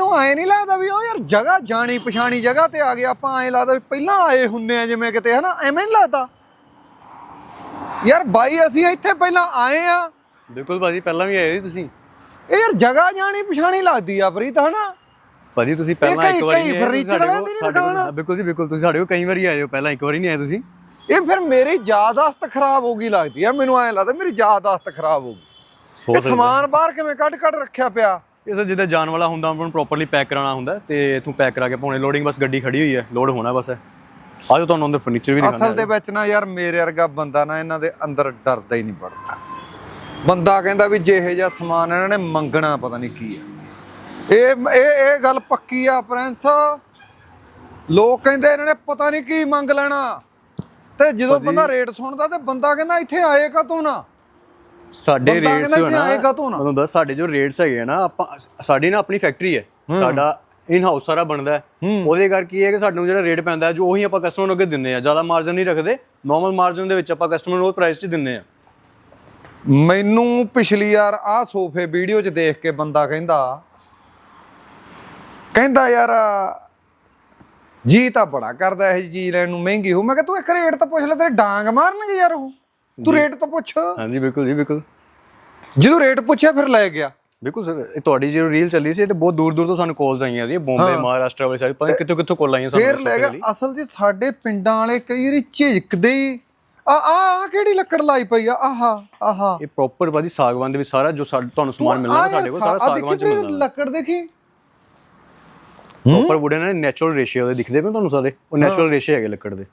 ਮੈਨੂੰ ਐ ਨਹੀਂ ਲੱਗਦਾ ਵੀ ਉਹ ਯਾਰ ਜਗ੍ਹਾ ਜਾਣੀ ਪਛਾਣੀ ਜਗ੍ਹਾ ਤੇ ਆ ਗਏ ਆਪਾਂ ਐ ਲੱਗਦਾ ਵੀ ਪਹਿਲਾਂ ਆਏ ਹੁੰਨੇ ਆ ਜਿਵੇਂ ਕਿਤੇ ਹਨਾ? ਐਵੇਂ ਨਹੀਂ ਲੱਗਦਾ? ਯਾਰ ਬਾਈ ਅਸੀਂ ਇੱਥੇ ਪਹਿਲਾਂ ਆਏ ਆ। ਬਿਲਕੁਲ ਭਾਜੀ ਪਹਿਲਾਂ ਵੀ ਆਏ ਸੀ ਤੁਸੀਂ। ਇਹ ਯਾਰ ਜਗ੍ਹਾ ਜਾਣੀ ਪਛਾਣੀ ਲੱਗਦੀ ਆ ਪ੍ਰੀਤ ਹਨਾ? ਭਾਜੀ ਤੁਸੀਂ ਪਹਿਲਾਂ ਇੱਕ ਵਾਰੀ ਨਹੀਂ ਆਏ, ਤੁਸੀਂ furniture ਸਾਡੇ ਵਾਲਿਆਂ ਕੋਲ- ਦੀ ਨੀ ਸਾਡੇ ਕੋਲ- ਦੁਕਾਨ? ਬਿਲਕੁਲ ਜੀ ਬਿਲਕੁਲ ਤੁਸੀਂ ਸਾਡੇ ਕੋਲ ਕਈ ਵਾਰੀ ਆਏ ਹੋ ਪਹਿਲਾਂ ਇੱਕ ਵਾਰੀ ਨਹੀਂ ਆਏ ਤੁਸੀਂ। ਇਹ ਫਿਰ ਮੇਰੀ ਯਾਦਾਸ਼ਤ ਖਰਾਬ ਹੋ ਗਈ ਲੱਗਦੀ ਆ ਮੈਨੂੰ ਐ ਲੱਗਦਾ ਮੇਰੀ ਯਾਦਾਸ਼ਤ ਖਰਾਬ ਹੋ ਗਈ। ਇਹ। ਸਮਾਨ ਬਾਹਰ ਕਿਵੇਂ ਕੱਢ ਕੱਢ ਰੱਖਿਆ ਪਿਆ? ਇਹ ਸਰ ਜਿੱਦਾਂ ਜਾਣ ਵਾਲਾ ਹੁੰਦਾ ਆਪਾਂ ਨੂੰ ਪ੍ਰੋਪਰਲੀ ਪੈਕ ਕਰਾਉਣਾ ਹੁੰਦਾ ਤੇ ਇਥੋਂ ਪੈਕ ਕਰਾ ਕੇ ਪਾਉਣੇ। ਲੋਡਿੰਗ ਬਸ ਗੱਡੀ ਖੜੀ ਹੋਈ ਹੈ ਲੋਡ ਹੋਣਾ ਬਸ। ਹੈ ਆਜੋ ਤੁਹਾਨੂੰ ਅੰਦਰ ਫਰਨੀਚਰ ਵੀ ਅਸਲ ਦਿਖਾਉਂਦੇ ਦੇ ਵਿੱਚ ਨਾ ਯਾਰ ਮੇਰੇ ਵਰਗਾ ਬੰਦਾ ਨਾ ਇਹਨਾਂ ਦੇ ਅੰਦਰ ਡਰਦਾ ਹੀ ਨਹੀਂ ਪੜਦਾ ਬੰਦਾ ਕਹਿੰਦਾ ਵੀ ਜਿਹੇ ਜਿਹਾ ਸਮਾਨ ਇਹਨਾਂ ਨੇ ਮੰਗਣਾ ਪਤਾ ਨਹੀਂ ਕੀ ਆ ਇਹ ਇਹ ਇਹ ਗੱਲ ਪੱਕੀ ਆ ਪ੍ਰਿੰਸ। ਲੋਕ ਕਹਿੰਦੇ ਇਹਨਾਂ ਨੇ ਪਤਾ ਨਹੀਂ ਕੀ ਮੰਗ ਲੈਣਾ। ਤੇ ਜਦੋਂ ਬੰਦਾ ਰੇਟ ਸੁਣਦਾ ਤੇ ਬੰਦਾ ਕਹਿੰਦਾ ਇੱਥੇ ਆਏ ਕਾ ਤੂੰ ਨਾ? ਸਾਡੇ ਬੰਦਾ ਰੇਟਸ ਕਹਿੰਦਾ ਹੈ ਨਾ ਆਏਗਾ ਤੂੰ ਨਾ। ਮੈਂ ਤੁਹਾਨੂੰ ਦੱਸ ਸਾਡੇ ਜੋ ਰੇਟਸ ਹੈਗੇ ਆ ਨਾ ਆਪਾਂ ਸਾਡੀ ਨਾ ਆਪਣੀ ਫੈਕਟਰੀ ਹੈ। ਸਾਡਾ ਇਨ ਹਾਊਸ ਸਾਰਾ ਬਣਦਾ ਹੈ। ਉਹਦੇ ਕਰਕੇ ਇਹ ਹੈ ਕਿ ਸਾਨੂੰ ਜਿਹੜਾ ਰੇਟ ਪੈਂਦਾ ਹੈ ਜੋ ਉਹੀ ਆਪਾਂ ਕਸਟਮਰ ਨੂੰ ਅੱਗੇ ਦਿੰਨੇ ਆ। ਜ਼ਿਆਦਾ ਮਾਰਜਨ ਨਹੀਂ ਰੱਖਦੇ। ਨਾਰਮਲ ਮਾਰਜਨ ਦੇ ਵਿੱਚ ਆਪਾਂ ਕਸਟਮਰ ਨੂੰ ਉਹ ਪ੍ਰਾਈਸ 'ਚ ਦਿੰਨੇ ਆ। ਮੈਨੂੰ ਪਿਛਲੀ ਯਾਰ ਆਹ ਸੋਫੇ ਵੀਡੀਓ 'ਚ ਦੇਖ ਕੇ ਬੰਦਾ ਕਹਿੰਦਾ ਕਹਿੰਦਾ ਯਾਰ ਜੀ ਤਾਂ ਬੜਾ ਕਰਦਾ ਇਹ ਚੀਜ਼ ਲੈਣ ਨੂੰ ਮਹਿੰਗੀ ਹੋ ਮੈਂ ਕਿਹਾ ਤੂੰ ਇੱਕ ਰੇਟ ਤਾਂ ਪੁੱਛ ਲੈ ਤੇਰੇ ਡਾਂਗ ਮਾਰਨਗੇ ਯਾਰ ਉਹ? ਤੂੰ ਰੇਟ ਤਾਂ ਪੁੱਛ। ਹਾਂਜੀ ਬਿਲਕੁਲ ਜੀ ਬਿਲਕੁਲ। ਜਦੋਂ ਰੇਟ ਪੁੱਛਿਆ ਫਿਰ ਲੈ ਗਿਆ। ਬਿਲਕੁਲ ਸਰ ਇਹ ਤੁਹਾਡੀ ਜਿਹੜੀ ਰੀਲ ਚੱਲੀ ਸੀ ਇਹ ਤੇ ਬਹੁਤ ਦੂਰ ਦੂਰ ਤੋਂ ਸਾਨੂੰ ਕਾਲਸ ਆਈਆਂ ਸੀ ਬੰਬੇ ਮਹਾਰਾਸ਼ਟਰ ਵਾਲੇ ਸਾਰੇ ਪਤਾ ਕਿੱਥੋਂ ਕਿੱਥੋਂ ਕਾਲ ਆਈਆਂ ਸਾਨੂੰ ਫਿਰ ਲੈ ਗਿਆ। ਅਸਲ 'ਚ ਸਾਡੇ ਪਿੰਡਾਂ ਵਾਲੇ ਕਈ ਵਾਰੀ ਝਿਜਕਦੇ ਹੀ ਆ ਆ ਕਿਹੜੀ ਲੱਕੜ ਲਾਈ ਪਈ ਆ? ਆਹਾ ਆਹਾ। ਇਹ ਪ੍ਰੋਪਰ ਬਾਜੀ ਸਾਗਵਾਨ ਦੇ ਵਿੱਚ ਸਾਰਾ ਜੋ ਸਾਡੇ ਤੁਹਾਨੂੰ ਸਮਾਨ ਮਿਲਣਾ ਸਾਡੇ ਕੋਲ ਸਾਰਾ ਸਾਗਵਾਨ ਚ ਮਿਲਣਾ। ਲੱਕੜ ਦੇਖੀ? ਪ੍ਰੋਪਰ ਵੁਡਨ ਹੈ ਨੈਚੁਰਲ ਰੇਸ਼ੀਓ ਦੇ ਦਿਖਦੇ ਪਏ ਤੁਹਾਨੂੰ ਸਾਰੇ? ਉਹ ਨੈਚੁਰਲ ਰੇਸ਼ੀਓ ਹੈਗੇ ਲੱਕੜ ਦੇ।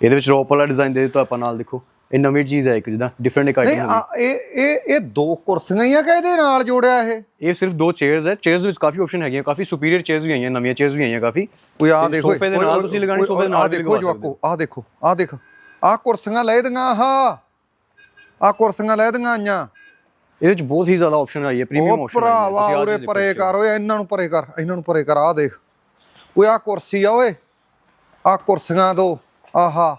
ਇਹਦੇ ਵਿੱਚ ਰੋਪ ਵਾਲਾ ਡਿਜ਼ਾਈਨ ਦੇ ਦਿੱਤਾ ਆਪਾਂ ਨਾਲ ਦੇਖੋ। ਇਹ ਨਵੀਂ ਚੀਜ਼ ਹੈ ਇੱਕ ਜਿੱਦਾਂ ਡਿਫਰੈਂਟ ਇੱਕ ਨਹੀਂ ਆਈਟਮ ਆ ਇਹ ਇਹ ਇਹ ਦੋ ਕੁਰਸੀਆਂ ਹੀ ਆ ਕਿ ਇਹਦੇ ਨਾਲ ਜੋੜਿਆ ਇਹ? ਇਹ ਸਿਰਫ ਦੋ ਚੇਅਰਸ ਹੈ। ਚੇਅਰਸ ਵਿੱਚ ਕਾਫੀ ਆਪਸ਼ਨ ਹੈਗੀਆਂ ਕਾਫੀ ਸੁਪੀਰੀਅਰ ਚੇਅਰਸ ਵੀ ਆਈਆਂ ਨਵੀਆਂ ਚੇਅਰਸ ਵੀ ਆਈਆਂ ਕਾਫੀ। ਓਏ ਆ ਤੇ ਦੇਖੋ ਸੋਫੇ ਦੇ ਓਏ, ਨਾਲ ਓਏ, ਤੁਸੀਂ ਲਗਾਣੀ ਓਏ, ਸੋਫੇ ਦੇ ਆਹ ਨਾਲ ਵੀ ਦੇਖੋ ਲਗਵਾ ਜਵਾਕੋ ਆਹ ਦੇਖੋ ਆਹ ਦੇਖ। ਆਹ ਕੁਰਸੀਆਂ ਲੈ ਦੀਆਂ ਆਹ। ਆਹ ਕੁਰਸੀਆਂ ਲੈ ਦੀਆਂ ਆਈਆਂ। ਇਹਦੇ ਵਿੱਚ ਬਹੁਤ ਹੀ ਜ਼ਿਆਦਾ ਆਪਸ਼ਨ ਆਈ ਹੈ ਪ੍ਰੀਮੀਅਮ ਉਹ ਆਪਸ਼ਨ ਭਰਾਵਾ ਉਰੇ ਪਰੇ ਕਰ ਓਏ ਇਹਨਾਂ ਨੂੰ ਪਰੇ ਕਰ ਇਹਨਾਂ ਨੂੰ ਪਰੇ ਕਰ ਆਹ ਦੇਖ। ਓਏ ਆਹ ਕੁਰਸੀ ਆ ਓਏ। ਆਹ ਕੁਰਸੀਆਂ ਦੋ ਆਹਾ।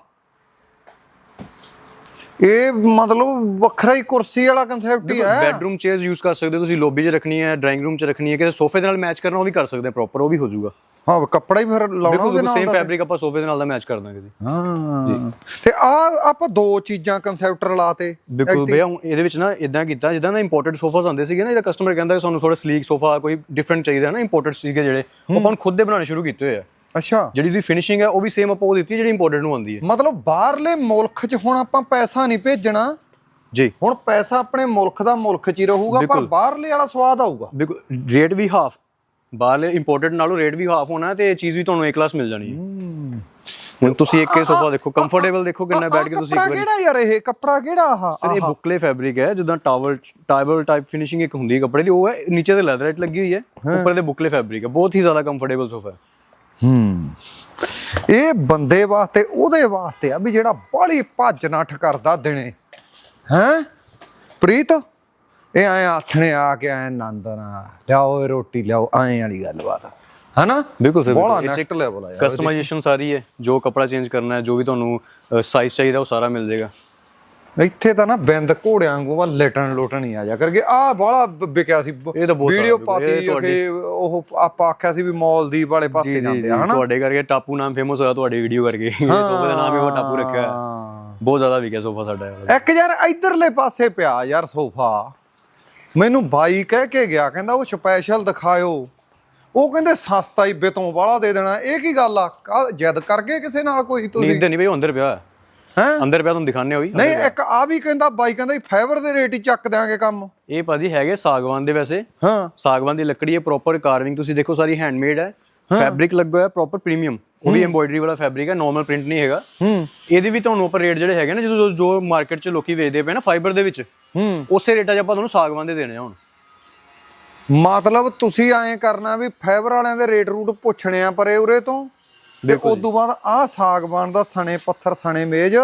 ਇਹ ਮਤਲਬ ਵੱਖਰਾ ਹੀ ਕੁਰਸੀ ਵਾਲਾ ਕਨਸੈਪਟ ਹੀ ਹੈ। ਬੈਡਰੂਮ ਚੇਅਰਸ ਯੂਜ਼ ਕਰ ਸਕਦੇ ਹੋ ਤੁਸੀਂ ਲੌਬੀ 'ਚ ਰੱਖਣੀ ਹੈ ਡਰਾਇੰਗ ਰੂਮ 'ਚ ਰੱਖਣੀ ਹੈ ਕਿਸੇ ਸੋਫੇ ਦੇ ਨਾਲ ਮੈਚ ਕਰਨਾ ਉਹ ਵੀ ਕਰ ਸਕਦੇ ਆ ਪ੍ਰੋਪਰ ਉਹ ਵੀ ਹੋ ਜਾਊਗਾ। ਹਾਂ ਕੱਪੜਾ ਹੀ ਫਿਰ ਲਾਉਣਾ ਉਹਦੇ ਨਾਲ ਸੇਮ ਫੈਬਰਿਕ ਆਪਾਂ ਸੋਫੇ ਦੇ ਨਾਲ ਦਾ ਮੈਚ ਕਰ ਦਾਂਗੇ ਜੀ। ਹਾਂ। ਤੇ ਆ ਆਪਾਂ ਦੋ ਚੀਜ਼ਾਂ ਕਨਸੈਪਟ ਰਲਾਤੇ ਬਿਲਕੁਲ ਭਈਆ ਇਹਦੇ ਵਿੱਚ ਨਾ ਇਦਾਂ ਕੀਤਾ ਜਿੱਦਾਂ ਨਾ ਇੰਪੋਰਟਡ ਸੋਫਾਸ ਆਉਂਦੇ ਸੀਗੇ ਨਾ ਜਿਹੜਾ ਕਸਟਮਰ ਕਹਿੰਦਾ ਕਿ ਸਾਨੂੰ ਥੋੜਾ ਸਲੀਕ ਸੋਫਾ ਕੋਈ ਡਿਫਰੈਂਟ ਚਾਹੀਦਾ ਹੈ ਨਾ ਇੰਪੋਰਟਡ ਸੀਗੇ ਜਿਹੜੇ ਉਹ ਆਪਾਂ ਖੁਦ ਦੇ ਬਣਾਉਣੇ ਸ਼ੁਰੂ ਕੀਤੇ ਹੋਏ ਆ। ਅੱਛਾ। ਜਿਹੜੀ ਦੀ ਫਿਨਿਸ਼ਿੰਗ ਹੈ ਉਹ ਵੀ ਸੇਮ ਆਪਾਂ ਉਹ ਦਿੱਤੀ ਹੈ ਜਿਹੜੀ ਇੰਪੋਰਟਡ ਨੂੰ ਆਉਂਦੀ ਹੈ। ਮਤਲਬ ਬਾਹਰਲੇ ਮੁਲਕ 'ਚ ਹੁਣ ਆਪਾਂ ਪੈਸਾ ਨਹੀਂ ਭੇਜਣਾ। ਜੀ। ਹੁਣ ਪੈਸਾ ਆਪਣੇ ਮੁਲਕ ਦਾ ਮੁਲਕ 'ਚ ਹੀ ਰਹੂਗਾ ਪਰ ਬਿਲਕੁਲ। ਬਾਹਰਲੇ ਵਾਲਾ ਸਵਾਦ ਆਊਗਾ। ਬਿਲਕੁਲ ਰੇਟ ਵੀ ਹਾਫ ਬਾਹਰਲੇ ਇੰਪੋਰਟਡ ਨਾਲੋਂ ਰੇਟ ਵੀ ਹਾਫ ਹੋਣਾ ਤੇ ਚੀਜ਼ ਵੀ ਤੁਹਾਨੂੰ ਏ ਕਲਾਸ ਮਿਲ ਜਾਣੀ ਹੈ। ਹੁਣ ਤੁਸੀਂ ਇੱਕ ਇਹ ਸੋਫਾ ਦੇਖੋ ਕੰਫਰਟੇਬਲ ਦੇਖੋ ਕਿੰਨਾ ਬੈਠ ਕੇ ਤੁਸੀਂ ਕੱਪੜਾ ਇੱਕ ਵਾਰੀ। ਕਿਹੜਾ ਯਾਰ ਇਹ? ਕੱਪੜਾ ਕਿਹੜਾ? ਆਹ ਸਰ ਇਹ ਬੁਕਲੇ ਫੈਬਰਿਕ ਹੈ ਜਿੱਦਾਂ ਟਾਵਲ ਟਾਈਬਲ ਟਾਈਪ ਫਿਨਿਸ਼ਿੰਗ ਇੱਕ ਹੁੰਦੀ ਹੈ ਕੱਪੜੇ ਦੀ ਉਹ ਹੈ ਨੀਚੇ ਤੇ ਲੈਦਰ ਲੱਗੀ ਹੋਈ ਹੈ ਉੱਪਰ ਤੇ ਬੁਕਲੇ ਫੈਬਰਿਕ ਹੈ ਬਹੁਤ ਹੀ ਜ਼ਿਆਦਾ ਕੰਫਰਟੇਬਲ ਸੋਫਾ ਹੈ। ਹੂੰ। ਇਹ ਬੰਦੇ ਵਾਸਤੇ ਉਹਦੇ ਵਾਸਤੇ ਆ ਵੀ ਜਿਹੜਾ ਬੜੀ ਭੱਜ ਨੱਠ ਕਰਦਾ ਦਿਨੇ। ਹੈਂ? ਪ੍ਰੀਤ ਇਹ ਐ ਆਥਣੇ ਆ ਕੇ ਐ ਆਨੰਦ ਨਾਲ ਲਿਆਓ ਇਹ ਰੋਟੀ ਲਿਆਓ ਐ ਵਾਲੀ ਗੱਲਬਾਤ। ਹਨਾ? ਬਿਲਕੁਲ ਸਰ ਬੜਾ ਨੈਕਸਟ ਲੈਵਲ ਆ ਕਸਟਮਾਈਜੇਸ਼ਨ ਸਾਰੀ ਹੈ ਜੋ ਕਪੜਾ ਚੇਂਜ ਕਰਨਾ ਹੈ ਜੋ ਵੀ ਤੁਹਾਨੂੰ ਸਾਈਜ਼ ਚਾਹੀਦਾ ਉਹ ਸਾਰਾ ਮਿਲ ਜਾਏਗਾ। ਇੱਥੇ ਤਾਂ ਨਾ ਬਿੰਦ ਘੋੜਿਆਂ ਵਾਂਗੂ ਵਾ ਲਟਣ ਲੋਟਣ ਹੀ ਆ ਜਾ ਕਰਕੇ ਆ ਬੜਾ ਵਿਕਿਆ ਸੀ ਇਹ ਤਾਂ ਬਹੁਤ ਵੀਡੀਓ ਪਾਤੀ ਕਿ ਉਹ ਆਪਾਂ ਆਖਿਆ ਸੀ ਵੀ ਮਾਲ ਦੀ ਵਾਲੇ ਪਾਸੇ ਜਾਂਦੇ ਆ ਹਨਾ? ਤੁਹਾਡੇ ਕਰਕੇ ਟਾਪੂ ਨਾਮ ਫੇਮਸ ਹੋਇਆ ਤੁਹਾਡੀ ਵੀਡੀਓ ਕਰਕੇ। ਸੋਫੇ ਦਾ ਨਾਮ ਹੀ ਉਹ ਟਾਪੂ ਰੱਖਿਆ। ਹਾਂ। ਬਹੁਤ ਜ਼ਿਆਦਾ ਵਿਕਿਆ ਸੋਫਾ ਸਾਡਾ। ਇੱਕ ਯਾਰ ਇਧਰਲੇ ਪਾਸੇ ਪਿਆ ਯਾਰ ਸੋਫਾ। ਮੈਨੂੰ ਬਾਈ ਕਹਿ ਕੇ ਗਿਆ ਕਹਿੰਦਾ ਉਹ ਸਪੈਸ਼ਲ ਦਿਖਾਇਓ। ਉਹ ਕਹਿੰਦੇ ਸਸਤਾ ਹੀ ਬਿਤੋਂ ਵਾਲਾ ਦੇ ਦੇਣਾ। ਇਹ ਕੀ ਗੱਲ ਆ? ਜਿੱਦ ਕਰ ਗਏ ਕਿਸੇ ਨਾਲ ਕੋਈ ਨਹੀਂ ਤੁਸੀਂ? ਇੱਧਰ ਨਹੀਂ ਬਈ ਉਹ ਅੰਦਰ ਪਿਆ। ਅੰਦਰ ਪਿਆ ਤੁਹਾਨੂੰ ਦਿਖਾਣੇ ਹੋਈ ਨਹੀਂ ਇੱਕ ਆ ਵੀ ਕਹਿੰਦਾ ਬਾਈ ਕਹਿੰਦਾ ਫਾਈਬਰ ਦੇ ਰੇਟ ਹੀ ਚੱਕ ਦਿਆਂਗੇ ਕੰਮ। ਇਹ ਭਾਜੀ ਹੈਗੇ ਸਾਗਵਾਨ ਦੇ ਵੈਸੇ। ਹਾਂ। ਸਾਗਵਾਨ ਦੀ ਲੱਕੜੀ ਹੈ ਪ੍ਰੋਪਰ ਕਾਰਵਿੰਗ ਤੁਸੀਂ ਦੇਖੋ ਸਾਰੀ ਹੈਂਡਮੇਡ ਹੈ। ਫੈਬਰਿਕ ਲੱਗਾ ਹੋਇਆ ਪ੍ਰੋਪਰ ਪ੍ਰੀਮੀਅਮ ਉਹ ਵੀ ਐਮਬੋਇਡਰੀ ਵਾਲਾ ਫੈਬਰਿਕ ਹੈ ਨਾਰਮਲ ਪ੍ਰਿੰਟ ਨਹੀਂ ਹੈਗਾ। ਹੂੰ। ਇਹਦੇ ਵੀ ਤੁਹਾਨੂੰ ਉੱਪਰ ਰੇਟ ਜਿਹੜੇ ਹੈਗੇ ਨਾ ਜਦੋਂ ਜੋ- ਜੋ ਮਾਰਕੀਟ 'ਚ ਲੋਕੀ ਵੇਚਦੇ ਪਏ ਨਾ ਫਾਈਬਰ ਦੇ ਵਿੱਚ ਹੂੰ। ਉਸੇ ਰੇਟਾਂ 'ਚ ਆਪਾਂ ਤੁਹਾਨੂੰ ਸਾਗਵਾਨ ਦੇ ਦੇਣੇ ਆ ਹੁਣ। ਮਤਲਬ ਤੁਸੀਂ ਐਂ ਕਰਨਾ ਵੀ ਫਾਈਬਰ ਵਾਲਿਆਂ ਦੇ ਰੇਟ ਰੂਟ ਪੁੱਛਣੇ ਆ ਪਰੇ ਉਰੇ ਤੋਂ। ਤੇ ਉਸ ਤੋਂ ਬਾਅਦ ਆਹ ਸਾਗਵਾਨ ਦਾ ਸਣੇ ਪੱਥਰ ਸਣੇ ਮੇਜ਼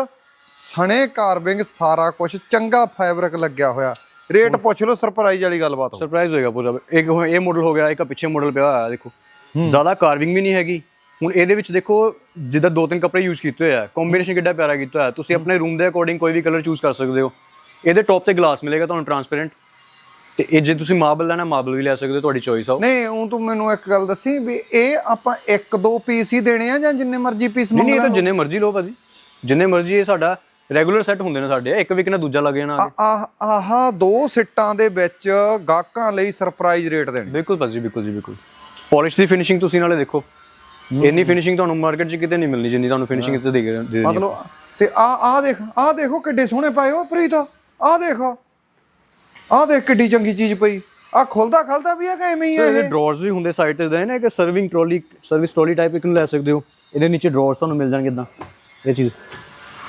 ਸਣੇ ਕਾਰਵਿੰਗ ਸਾਰਾ ਕੁਝ ਚੰਗਾ ਫੈਬਰਿਕ ਲੱਗਿਆ ਹੋਇਆ। ਰੇਟ ਪੁੱਛ ਲਓ ਸਰਪ੍ਰਾਈਜ਼ ਵਾਲੀ ਗੱਲਬਾਤ ਹੋ ਸਰਪ੍ਰਾਈਜ਼ ਹੋਏਗਾ ਪੂਰਾ। ਇੱਕ ਇਹ ਮਾਡਲ ਹੋ ਗਿਆ ਇੱਕ ਪਿੱਛੇ ਮਾਡਲ ਪਿਆ ਹੋਇਆ ਦੇਖੋ। ਜ਼ਿਆਦਾ ਕਾਰਵਿੰਗ ਵੀ ਨਹੀਂ ਹੈਗੀ। ਹੁਣ ਇਹਦੇ ਵਿੱਚ ਦੇਖੋ ਜਿੱਦਾਂ ਦੋ ਤਿੰਨ ਕੱਪੜੇ ਯੂਜ਼ ਕੀਤੇ ਹੋਏ ਆ ਕੰਬੀਨੇਸ਼ਨ ਕਿੱਡਾ ਪਿਆਰਾ ਕੀਤਾ ਹੋਇਆ। ਤੁਸੀਂ ਆਪਣੇ ਰੂਮ ਦੇ ਅਕੋਰਡਿੰਗ ਕੋਈ ਵੀ ਕਲਰ ਚੂਜ਼ ਕਰ ਸਕਦੇ ਹੋ। ਇਹਦੇ ਟੌਪ ਤੇ ਗਲਾਸ ਮਿਲੇਗਾ ਤੁਹਾਨੂੰ ਟ੍ਰਾਂਸਪੇਰੈਂਟ ਤੇ ਇਹ ਜੇ ਤੁਸੀਂ ਮਾਰਬਲ ਲੈਣਾ ਮਾਰਬਲ ਵੀ ਲੈ ਸਕਦੇ ਹੋ ਤੁਹਾਡੀ ਚੋਇਸ ਆ ਨਹੀਂ ਉਹ ਤੂੰ ਮੈਨੂੰ ਇੱਕ ਗੱਲ ਦੱਸੀ ਵੀ ਇਹ ਆਪਾਂ ਇੱਕ ਦੋ ਪੀਸ ਹੀ ਦੇਣੇ ਆ ਜਾਂ ਜਿੰਨੇ ਮਰਜ਼ੀ ਪੀਸ ਨਹੀਂ ਨਹੀਂ ਇਹ ਤਾਂ ਜਿੰਨੇ ਮਰਜ਼ੀ ਲਓ ਭਾਜੀ। ਜਿੰਨੇ ਮਰਜ਼ੀ ਇਹ ਸਾਡਾ ਰੈਗੂਲਰ ਸੈੱਟ ਹੁੰਦੇ ਨੇ ਸਾਡੇ। ਇੱਕ ਵੀਕ ਨਾਲ ਦੂਜਾ ਲੱਗ ਜਾਣਾ। ਆਹ ਆਹ ਦੋ ਸਿੱਟਾਂ ਦੇ ਵਿੱਚ ਗਾਹਕਾਂ ਲਈ ਸਰਪ੍ਰਾਈਜ਼ ਰੇਟ ਦੇਣੇ। ਬਿਲਕੁਲ ਭਾਜੀ ਬਿਲਕੁਲ ਜੀ ਬਿਲਕੁਲ। ਪਾਲਿਸ਼ ਦੀ ਫਿਨਿਸ਼ਿੰਗ ਤੁਸੀਂ ਨਾਲੇ ਦੇਖੋ। ਇੰਨੀ ਫਿਨਿਸ਼ਿੰਗ ਤੁਹਾਨੂੰ ਮਾਰਕੀਟ 'ਚ ਕਿਤੇ ਨਹੀਂ ਮਿਲਣੀ ਜਿੰਨੀ ਤੁਹਾਨੂੰ ਫਿਨਿਸ਼ਿੰਗ ਇੱਥੇ ਦੇ ਦੇ। ਮਤਲਬ ਤੇ ਆ ਆ ਦੇਖ ਆ ਦੇਖੋ ਕਿੱਡੇ ਸੋਹਣੇ ਪਏ ਹੋ ਪ੍ਰੀਤ। ਆ ਦੇਖ। ਆ ਦੇਖ ਕਿੱਡੀ ਚੰਗੀ ਚੀਜ਼ ਪਈ। ਆ ਖੁੱਲਦਾ ਖਲਦਾ ਵੀ ਹੈ ਕਿ ਐਵੇਂ ਹੀ ਇਹਦੇ ਇਹ? ਡਰਾਅਰਸ ਵੀ ਹੁੰਦੇ ਸਾਈਡ ਤੇ ਦੇ ਨੇ ਕਿ serving trolley service trolley type ਇੱਕ ਨੂੰ ਲੈ ਸਕਦੇ ਹੋ। ਇਹਦੇ ਨੀਚੇ ਡਰਾਅਰਸ ਤੁਹਾਨੂੰ ਮਿਲ ਜਾਣਗੇ ਇਦਾਂ। ਇਹ ਚੀਜ਼।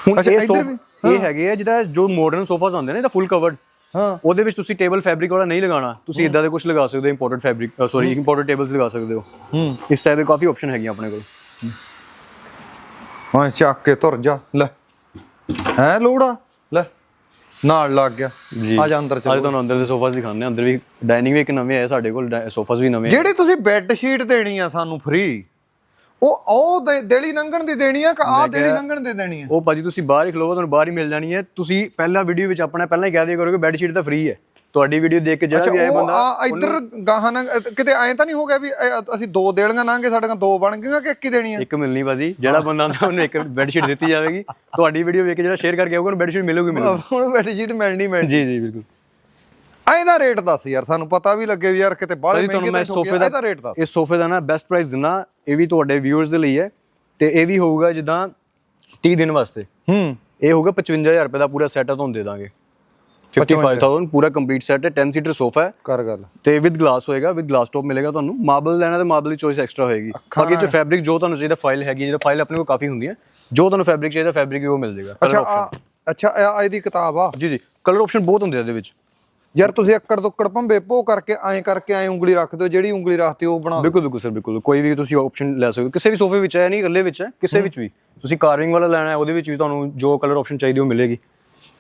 ਹੁਣ ਇਹ ਸੋਫਾ? ਇਹ ਹੈਗੇ ਆ ਜਿਹਦਾ ਜੋ ਮਾਡਰਨ ਸੋਫਾਸ ਹੁੰਦੇ ਨੇ ਇਹਦਾ ਫੁੱਲ ਕਵਰਡ ਹਾਂ। ਉਹਦੇ ਵਿੱਚ ਤੁਸੀਂ ਟੇਬਲ ਫੈਬਰਿਕ ਵਾਲਾ ਨਹੀਂ ਲਗਾਉਣਾ। ਤੁਸੀਂ ਇਦਾਂ ਦੇ ਕੁਝ ਲਗਾ ਸਕਦੇ ਹੋ imported fabric sorry imported tables ਲਗਾ ਸਕਦੇ ਹੋ। ਹੂੰ। ਇਸ ਟਾਈਪ ਦੇ ਕਾਫੀ ਆਪਸ਼ਨ ਹੈਗੀਆਂ ਆਪਣੇ ਕੋਲ। ਹਾਂ ਚੱਕ ਕੇ ਤੁਰ ਜਾ ਲੈ। ਹੈ ਲੋੜਾ? ਲੈ। ਨਾਲ ਲੱਗ ਗਿਆ। ਆ ਜਾ ਅੰਦਰ ਅੱਜ ਚੱਲ ਤੁਹਾਨੂੰ ਅੰਦਰ ਦੇ ਸੋਫਾਸ ਦਿਖਾਉਂਦੇ ਹਾਂ। ਅੰਦਰ ਵੀ ਡਾਈਨਿੰਗ ਵੀ ਇੱਕ ਨਵੇਂ ਆਏ ਸਾਡੇ ਕੋਲ ਸੋਫਾਸ ਵੀ ਨਵੇਂ ਜਿਹੜੀ ਤੁਸੀਂ ਬੈੱਡ ਸ਼ੀਟ ਦੇਣੀ ਆ ਸਾਨੂੰ ਫ੍ਰੀ ਉਹ ਉਹ ਦੇਲੀ ਲੰਘਣ ਦੀ ਦੇਣੀ ਆ ਕਿ ਆ ਦੇਲੀ ਲੰਘਣ ਦੀ ਦੇਣੀ ਆ? ਉਹ ਭਾਜੀ ਤੁਸੀਂ ਬਾਹਰ ਹੀ ਖਲੋਵੋ ਤੁਹਾਨੂੰ ਬਾਹਰ ਹੀ ਮਿਲ ਜਾਣੀ ਹੈ। ਤੁਸੀਂ ਪਹਿਲਾ ਵੀਡੀਓ ਵਿੱਚ ਆਪਣਾ ਪਹਿਲਾਂ ਹੀ ਕਹਿ ਦਿਆ ਕਰੋ ਕਿ ਬੈੱਡ ਸ਼ੀਟ ਤਾਂ ਫ੍ਰੀ ਹੈ। ਤੁਹਾਡੀ ਵੀਡੀਓ ਦੇਖ ਕੇ ਜਿਹੜਾ ਵੀ ਉਹ ਬੰਦਾ ਆ ਇੱਧਰ ਗਾਹਾਂ ਨਾ ਕਿਤੇ ਐਂ ਤਾਂ ਨਹੀਂ ਹੋ ਗਿਆ ਵੀ ਇਹ ਅਸੀਂ ਦੋ ਦੇਲੀਆਂ ਲਾਂਗੇ ਸਾਡੀਆਂ ਦੋ ਬਣ ਗਈਆਂ ਕਿ ਇੱਕ ਹੀ ਦੇਣੀ ਆ? ਇੱਕ ਮਿਲਣੀ ਭਾਜੀ ਜਿਹੜਾ ਬੰਦਾ ਆਉਂਦਾ ਉਹਨੂੰ ਇੱਕ ਬੈੱਡ ਸ਼ੀਟ ਦਿੱਤੀ ਜਾਵੇਗੀ। ਤੁਹਾਡੀ ਵੀਡੀਓ ਵੇਖ ਕੇ ਜਿਹੜਾ ਸ਼ੇਅਰ ਕਰਕੇ ਆਊਗਾ ਉਹਨੂੰ ਬੈੱਡ ਸ਼ੀਟ ਮਿਲੂਗੀ। ਮਿਲੂਗੀ ਹੁਣ ਬੈੱਡ ਸ਼ੀਟ ਮਿਲਣੀ ਮਿਲਣੀ। ਜੀ ਜੀ ਬਿਲਕੁਲ। ਐਂ ਦਾ ਰੇਟ ਦੱਸ ਯਾਰ ਸਾਨੂੰ ਪਤਾ ਵੀ ਲੱਗੇ ਵੀ ਯਾਰ ਕਿਤੇ ਬਾਹਲੇ ਮਹਿੰਗੇ ਤਾਂ ਸੋਫੇ ਦਾ ਦਾ ਰੇਟ ਦੱਸ। ਇਸ ਸੋਫੇ ਦਾ ਨਾ ਬੈਸਟ ਪ੍ਰਾਈਸ ਦਿੰਨਾ ਇਹ ਵੀ ਤੁਹਾਡੇ ਵਿਊਅਰਸ ਦੇ ਲਈ ਹੈ ਤੇ ਇਹ ਵੀ ਹੋਊਗਾ ਜਿੱਦਾਂ 30 ਦਿਨ ਵਾਸਤੇ। ਹੂੰ। ਇਹ ਹੋਊਗਾ 55000 ਰੁਪਏ ਦਾ ਪੂਰਾ ਸੈਟ ਤੁਹਾਨੂੰ ਦੇ ਦਾਂਗੇ। 55000 ਪੂਰਾ ਕੰਪਲੀਟ ਸੈਟ ਹੈ 10 ਸੀਟਰ ਸੋਫਾ ਹੈ ਕਰ ਗੱਲ ਤੇ ਵਿਦ ਗਲਾਸ ਹੋਏਗਾ ਵਿਦ ਗਲਾਸ ਟੌਪ ਮਿਲੇਗਾ ਤੁਹਾਨੂੰ ਮਾਰਬਲ ਲੈਣਾ ਤੇ ਮਾਰਬਲ ਦੀ ਚੋਇਸ ਐਕਸਟਰਾ ਹੋਏਗੀ ਬਾਕੀ ਜੋ ਫੈਬਰਿਕ ਜੋ ਤੁਹਾਨੂੰ ਚਾਹੀਦਾ ਫਾਈਲ ਹੈਗੀ ਜਿਹੜਾ ਫਾਈਲ ਆਪਣੇ ਕੋਲ ਕਾਫੀ ਹੁੰਦੀ ਹੈ ਜੋ ਤੁਹਾਨੂੰ ਫੈਬਰਿਕ ਚਾਹੀਦਾ ਫੈਬਰਿਕ ਉਹ ਮਿਲ ਜਾਏਗਾ ਅੱਛਾ ਅੱਛਾ ਆ ਇਹਦੀ ਕਿਤਾਬ ਆ ਜੀ ਜੀ ਕਲਰ ਆਪਸ਼ਨ ਬਹੁਤ ਹੁੰਦੇ ਆ ਇਹਦੇ ਵਿੱਚ ਯਾਰ ਤੁਸੀਂ ਅੱਕੜ ਦੁੱਕੜ ਭੰਬੇ ਭੋ ਕਰਕੇ ਐਂ ਕਰਕੇ ਐਂ ਉਂਗਲੀ ਰੱਖ ਦਿਓ ਜਿਹੜੀ ਉਂਗਲੀ ਰੱਖਤੀ ਉਹ ਬਣਾ ਬਿਲਕੁਲ ਬਿਲਕੁਲ ਸਰ ਬਿਲਕੁਲ ਕੋਈ ਵੀ ਤੁਸੀਂ ਆਪਸ਼ਨ ਲੈ ਸਕਦੇ ਹੋ ਕਿਸੇ ਵੀ ਸੋਫੇ ਵਿੱਚ ਹੈ ਨਹੀਂ ਇਕੱਲੇ ਵਿੱਚ ਹੈ ਕਿਸੇ ਵਿੱਚ ਵੀ ਤੁਸੀਂ ਕਾਰਵਿੰਗ ਵਾਲਾ ਲੈਣਾ ਹੈ ਉਹਦੇ ਵਿੱਚ ਵੀ ਤੁਹਾਨੂੰ ਜੋ ਕਲਰ ਆਪਸ਼ਨ ਚਾਹੀਦੀ ਉਹ ਮਿਲੇਗੀ